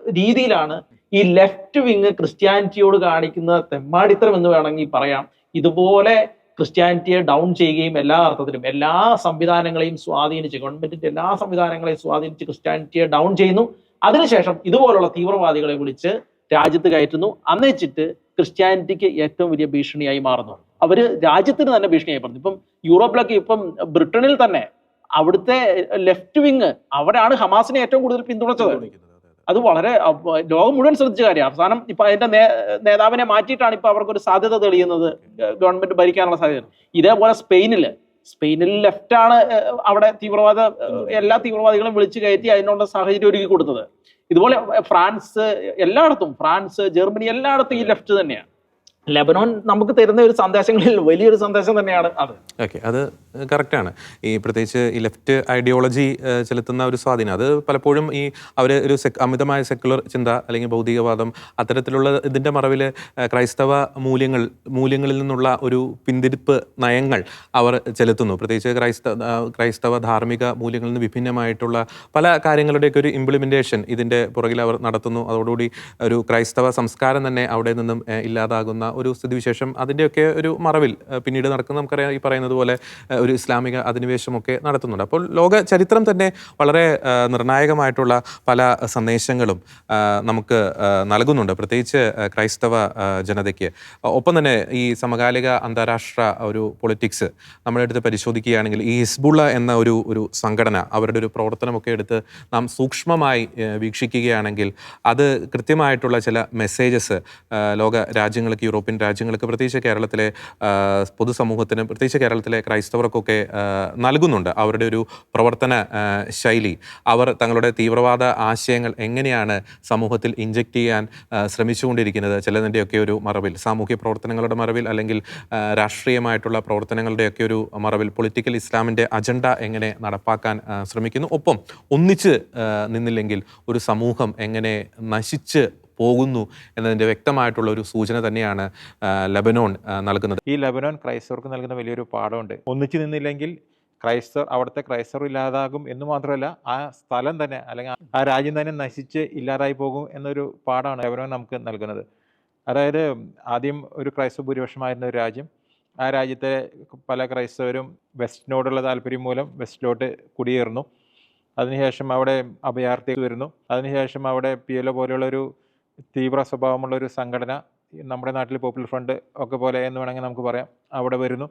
രീതിയിലാണ് ഈ ലെഫ്റ്റ് വിങ് ക്രിസ്ത്യാനിറ്റിയോട് കാണിക്കുന്ന തെമ്മാടിത്തരം എന്ന് വേണമെങ്കിൽ പറയാം. ഇതുപോലെ ക്രിസ്ത്യാനിറ്റിയെ ഡൗൺ ചെയ്യുകയും എല്ലാ അർത്ഥത്തിലും എല്ലാ സംവിധാനങ്ങളെയും സ്വാധീനിച്ച് ഗവൺമെന്റിന്റെ എല്ലാ സംവിധാനങ്ങളെയും സ്വാധീനിച്ച് ക്രിസ്ത്യാനിറ്റിയെ ഡൗൺ ചെയ്യുന്നു. അതിനുശേഷം ഇതുപോലുള്ള തീവ്രവാദികളെ വിളിച്ച് രാജ്യത്ത് കയറ്റുന്നു. അന്നേച്ചിട്ട് ക്രിസ്ത്യാനിറ്റിക്ക് ഏറ്റവും വലിയ ഭീഷണിയായി മാറുന്നു. അവർ രാജ്യത്തിന് തന്നെ ഭീഷണിയായി പറഞ്ഞു ഇപ്പം യൂറോപ്പിലൊക്കെ ഇപ്പം ബ്രിട്ടനിൽ തന്നെ അവിടുത്തെ ലെഫ്റ്റ് വിങ് അവരാണ് ഹമാസിനെ ഏറ്റവും കൂടുതൽ പിന്തുണച്ചത്. അത് വളരെ ലോകം മുഴുവൻ ശ്രദ്ധിച്ച കാര്യം. അവസാനം ഇപ്പൊ അതിന്റെ നേതാവിനെ മാറ്റിയിട്ടാണ് ഇപ്പൊ അവർക്കൊരു സാധ്യത തെളിയുന്നത് ഗവൺമെന്റ് ഭരിക്കാനുള്ള സാധ്യത. ഇതേപോലെ സ്പെയിനിൽ സ്പെയിനിൽ ലെഫ്റ്റാണ് അവിടെ തീവ്രവാദ എല്ലാ തീവ്രവാദികളും വിളിച്ചു കയറ്റി അതിനുള്ള സാഹചര്യം ഒരുക്കി കൊടുത്തത് ഇതുപോലെ ഫ്രാൻസ് എല്ലായിടത്തും ഫ്രാൻസ് ജർമ്മനി എല്ലായിടത്തും ഈ ലെഫ്റ്റ് തന്നെയാണ് ലെബനോൻ നമുക്ക് തരുന്ന ഒരു സന്ദേശങ്ങളിൽ വലിയൊരു സന്ദേശം തന്നെയാണ് അത്. ഓക്കെ അത് കറക്റ്റാണ് ഈ പ്രത്യേകിച്ച് ഈ ലെഫ്റ്റ് ഐഡിയോളജി ചെലുത്തുന്ന ഒരു സ്വാധീനം. അത് പലപ്പോഴും ഈ അവർ ഒരു അമിതമായ സെക്കുലർ ചിന്ത അല്ലെങ്കിൽ ഭൗതികവാദം അത്തരത്തിലുള്ള ഇതിന്റെ മറവിൽ ക്രൈസ്തവ മൂല്യങ്ങൾ മൂല്യങ്ങളിൽ നിന്നുള്ള ഒരു പിന്തിരിപ്പ് നയങ്ങൾ അവർ ചെലുത്തുന്നു. പ്രത്യേകിച്ച് ക്രൈസ്തവ ക്രൈസ്തവ ധാർമ്മിക മൂല്യങ്ങളിൽ നിന്ന് വിഭിന്നമായിട്ടുള്ള പല കാര്യങ്ങളുടെയൊക്കെ ഒരു ഇംപ്ലിമെന്റേഷൻ ഇതിന്റെ പുറകിൽ അവർ നടത്തുന്നു. അതോടുകൂടി ഒരു ക്രൈസ്തവ സംസ്കാരം തന്നെ അവിടെ നിന്നും ഇല്ലാതാകുന്ന ഒരു സ്ഥിതിവിശേഷം. അതിന്റെയൊക്കെ ഒരു മറവിൽ പിന്നീട് നടക്കുന്ന നമുക്കറിയാം ഈ പറയുന്നത് പോലെ ഒരു ഇസ്ലാമിക അധിനിവേശമൊക്കെ നടത്തുന്നുണ്ട്. അപ്പോൾ ലോക ചരിത്രം തന്നെ വളരെ നിർണായകമായിട്ടുള്ള പല സന്ദേശങ്ങളും നമുക്ക് നൽകുന്നുണ്ട്. പ്രത്യേകിച്ച് ക്രൈസ്തവ ജനതയ്ക്ക്. ഒപ്പം തന്നെ ഈ സമകാലിക അന്താരാഷ്ട്ര ഒരു പൊളിറ്റിക്സ് നമ്മളെടുത്ത് പരിശോധിക്കുകയാണെങ്കിൽ ഈ ഹിസ്ബുള്ള എന്ന ഒരു ഒരു സംഘടന അവരുടെ ഒരു പ്രവർത്തനമൊക്കെ എടുത്ത് നാം സൂക്ഷ്മമായി വീക്ഷിക്കുകയാണെങ്കിൽ അത് കൃത്യമായിട്ടുള്ള ചില മെസ്സേജസ് ലോക രാജ്യങ്ങൾക്ക് യൂറോപ്യൻ രാജ്യങ്ങൾക്ക് പ്രത്യേകിച്ച് കേരളത്തിലെ പൊതുസമൂഹത്തിന് പ്രത്യേകിച്ച് കേരളത്തിലെ ക്രൈസ്തവർക്കൊക്കെ നൽകുന്നുണ്ട് അവരുടെ ഒരു പ്രവർത്തന ശൈലി. അവർ തങ്ങളുടെ തീവ്രവാദ ആശയങ്ങൾ എങ്ങനെയാണ് സമൂഹത്തിൽ ഇഞ്ചക്ട് ചെയ്യാൻ ശ്രമിച്ചുകൊണ്ടിരിക്കുന്നത്? ചിലതിന്റെയൊക്കെ ഒരു മറവിൽ സാമൂഹ്യ പ്രവർത്തനങ്ങളുടെ മറവിൽ അല്ലെങ്കിൽ രാഷ്ട്രീയമായിട്ടുള്ള പ്രവർത്തനങ്ങളുടെയൊക്കെ ഒരു മറവിൽ പൊളിറ്റിക്കൽ ഇസ്ലാമിന്റെ അജണ്ട എങ്ങനെ നടപ്പാക്കാൻ ശ്രമിക്കുന്നു? ഒപ്പം ഒന്നിച്ച് നിന്നില്ലെങ്കിൽ ഒരു സമൂഹം എങ്ങനെ നശിച്ച് പോകുന്നു എന്നതിന്റെ വ്യക്തമായിട്ടുള്ള ഒരു സൂചന തന്നെയാണ് ലബനോൺ നൽകുന്നത്. ഈ ലബനോൺ ക്രൈസ്തവർക്ക് നൽകുന്ന വലിയൊരു പാഠമുണ്ട്. ഒന്നിച്ചു നിന്നില്ലെങ്കിൽ ക്രൈസ്തവർ അവിടുത്തെ ക്രൈസ്തവർ ഇല്ലാതാകും എന്ന് മാത്രമല്ല ആ സ്ഥലം തന്നെ അല്ലെങ്കിൽ ആ- ആ രാജ്യം തന്നെ നശിച്ച് ഇല്ലാതായി പോകും എന്നൊരു പാഠമാണ് ലബനോൺ നമുക്ക് നൽകുന്നത്. അതായത് ആദ്യം ഒരു ക്രൈസ്തവ ഭൂരിപക്ഷമായിരുന്ന ഒരു രാജ്യം ആ രാജ്യത്തെ പല ക്രൈസ്തവരും വെസ്റ്റിനോടുള്ള താല്പര്യം മൂലം വെസ്റ്റിലോട്ട് കുടിയേറുന്നു. അതിനുശേഷം അവിടെ അഭയാർത്ഥി വരുന്നു. അതിനുശേഷം അവിടെ പി എൽ ഒ പോലെയുള്ളൊരു തീവ്ര സ്വഭാവമുള്ള ഒരു സംഘടന നമ്മുടെ നാട്ടിൽ പോപ്പുലർ ഫ്രണ്ട് ഒക്കെ പോലെ എന്ന് വേണമെങ്കിൽ നമുക്ക് പറയാം. അവിടെ വരുന്നു.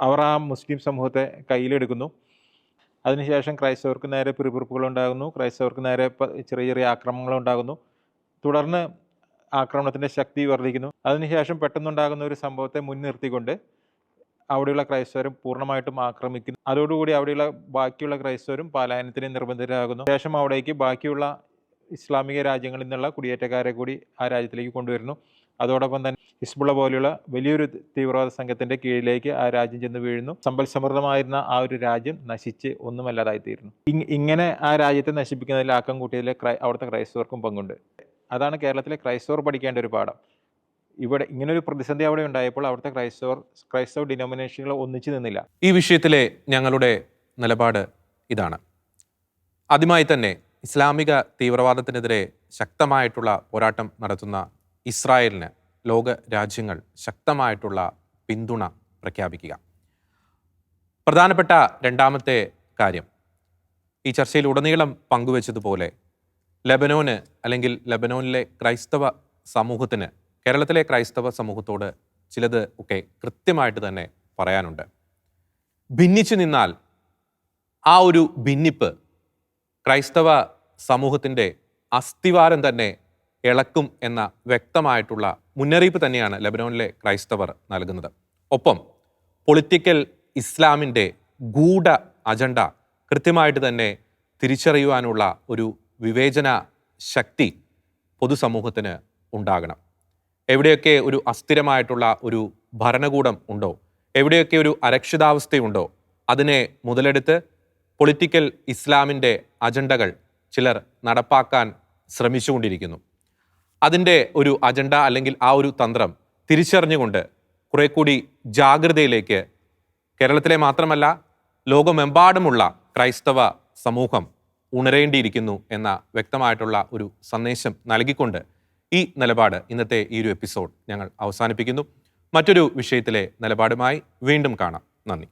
അവർ ആ മുസ്ലിം സമൂഹത്തെ കയ്യിലെടുക്കുന്നു. അതിനുശേഷം ക്രൈസ്തവർക്ക് നേരെ പിറുപിറുപ്പുകൾ ഉണ്ടാകുന്നു ക്രൈസ്തവർക്ക് നേരെ ചെറിയ ചെറിയ ആക്രമണങ്ങൾ ഉണ്ടാകുന്നു തുടർന്ന് ആക്രമണത്തിന്റെ ശക്തി വർദ്ധിക്കുന്നു. അതിനുശേഷം പെട്ടെന്നുണ്ടാകുന്ന ഒരു സംഭവത്തെ മുൻനിർത്തിക്കൊണ്ട് അവിടെയുള്ള ക്രൈസ്തവരും പൂർണമായിട്ടും ആക്രമിക്കുന്നു. അതോടുകൂടി അവിടെയുള്ള ബാക്കിയുള്ള ക്രൈസ്തവരും പലായനത്തിന് നിർബന്ധിതരാകുന്നു. ശേഷം അവിടേക്ക് ബാക്കിയുള്ള ഇസ്ലാമിക രാജ്യങ്ങളിൽ നിന്നുള്ള കുടിയേറ്റക്കാരെ കൂടി ആ രാജ്യത്തിലേക്ക് കൊണ്ടുവരുന്നു. അതോടൊപ്പം തന്നെ ഹിസ്ബുള്ള പോലെയുള്ള വലിയൊരു തീവ്രവാദ സംഘത്തിന്റെ കീഴിലേക്ക് ആ രാജ്യം ചെന്ന് വീഴുന്നു. സമ്പൽ സമൃദ്ധമായിരുന്ന ആ ഒരു രാജ്യം നശിച്ച് ഒന്നുമല്ലാതായിത്തീരുന്നു. ഇങ് ഇങ്ങനെ ആ രാജ്യത്തെ നശിപ്പിക്കുന്നതിൽ ആക്കം കൂട്ടിയതിൽ ക്രൈ അവിടുത്തെ ക്രൈസ്തവർക്കും പങ്കുണ്ട്. അതാണ് കേരളത്തിലെ ക്രൈസ്തവർ പഠിക്കേണ്ട ഒരു പാഠം. ഇവിടെ ഇങ്ങനൊരു പ്രതിസന്ധി അവിടെ ഉണ്ടായപ്പോൾ അവിടുത്തെ ക്രൈസ്തവർ ക്രൈസ്തവ ഡിനോമിനേഷനുകൾ ഒന്നിച്ചു നിന്നില്ല. ഈ വിഷയത്തിലെ ഞങ്ങളുടെ നിലപാട് ഇതാണ്. ആദ്യമായി തന്നെ ഇസ്ലാമിക തീവ്രവാദത്തിനെതിരെ ശക്തമായിട്ടുള്ള പോരാട്ടം നടത്തുന്ന ഇസ്രായേലിന് ലോക രാജ്യങ്ങൾ ശക്തമായിട്ടുള്ള പിന്തുണ പ്രഖ്യാപിക്കുക. പ്രധാനപ്പെട്ട രണ്ടാമത്തെ കാര്യം ഈ ചർച്ചയിൽ ഉടനീളം പങ്കുവച്ചതുപോലെ ലബനോന് അല്ലെങ്കിൽ ലബനോനിലെ ക്രൈസ്തവ സമൂഹത്തിന് കേരളത്തിലെ ക്രൈസ്തവ സമൂഹത്തോട് ചിലത് ഒക്കെ കൃത്യമായിട്ട് തന്നെ പറയാനുണ്ട്. ഭിന്നിച്ചു നിന്നാൽ ആ ഒരു ഭിന്നിപ്പ് ക്രൈസ്തവ സമൂഹത്തിന്റെ അസ്ഥിവാരം തന്നെ ഇളക്കും എന്ന വ്യക്തമായിട്ടുള്ള മുന്നറിയിപ്പ് തന്നെയാണ് ലബനോനിലെ ക്രൈസ്തവർ നൽകുന്നത്. ഒപ്പം പൊളിറ്റിക്കൽ ഇസ്ലാമിന്റെ ഗൂഢ അജണ്ട കൃത്യമായിട്ട് തന്നെ തിരിച്ചറിയുവാനുള്ള ഒരു വിവേചന ശക്തി പൊതുസമൂഹത്തിന് ഉണ്ടാകണം. എവിടെയൊക്കെ ഒരു അസ്ഥിരമായിട്ടുള്ള ഒരു ഭരണകൂടം ഉണ്ടോ? എവിടെയൊക്കെ ഒരു അരക്ഷിതാവസ്ഥയുണ്ടോ? അതിനെ മുതലെടുത്ത് പൊളിറ്റിക്കൽ ഇസ്ലാമിന്റെ അജണ്ടകൾ ചിലർ നടപ്പാക്കാൻ ശ്രമിച്ചുകൊണ്ടിരിക്കുന്നു. അതിന്റെ ഒരു അജണ്ട അല്ലെങ്കിൽ ആ ഒരു തന്ത്രം തിരിച്ചറിഞ്ഞുകൊണ്ട് കുറെ കൂടി ജാഗ്രതയിലേക്ക് കേരളത്തിലെ മാത്രമല്ല ലോകമെമ്പാടുമുള്ള ക്രൈസ്തവ സമൂഹം ഉണരേണ്ടിയിരിക്കുന്നു എന്ന വ്യക്തമായിട്ടുള്ള ഒരു സന്ദേശം നൽകിക്കൊണ്ട് ഈ നിലപാട് ഇന്നത്തെ ഈ ഒരു എപ്പിസോഡ് ഞങ്ങൾ അവസാനിപ്പിക്കുന്നു. മറ്റൊരു വിഷയത്തിലെ നിലപാടുമായി വീണ്ടും കാണാം. നന്ദി.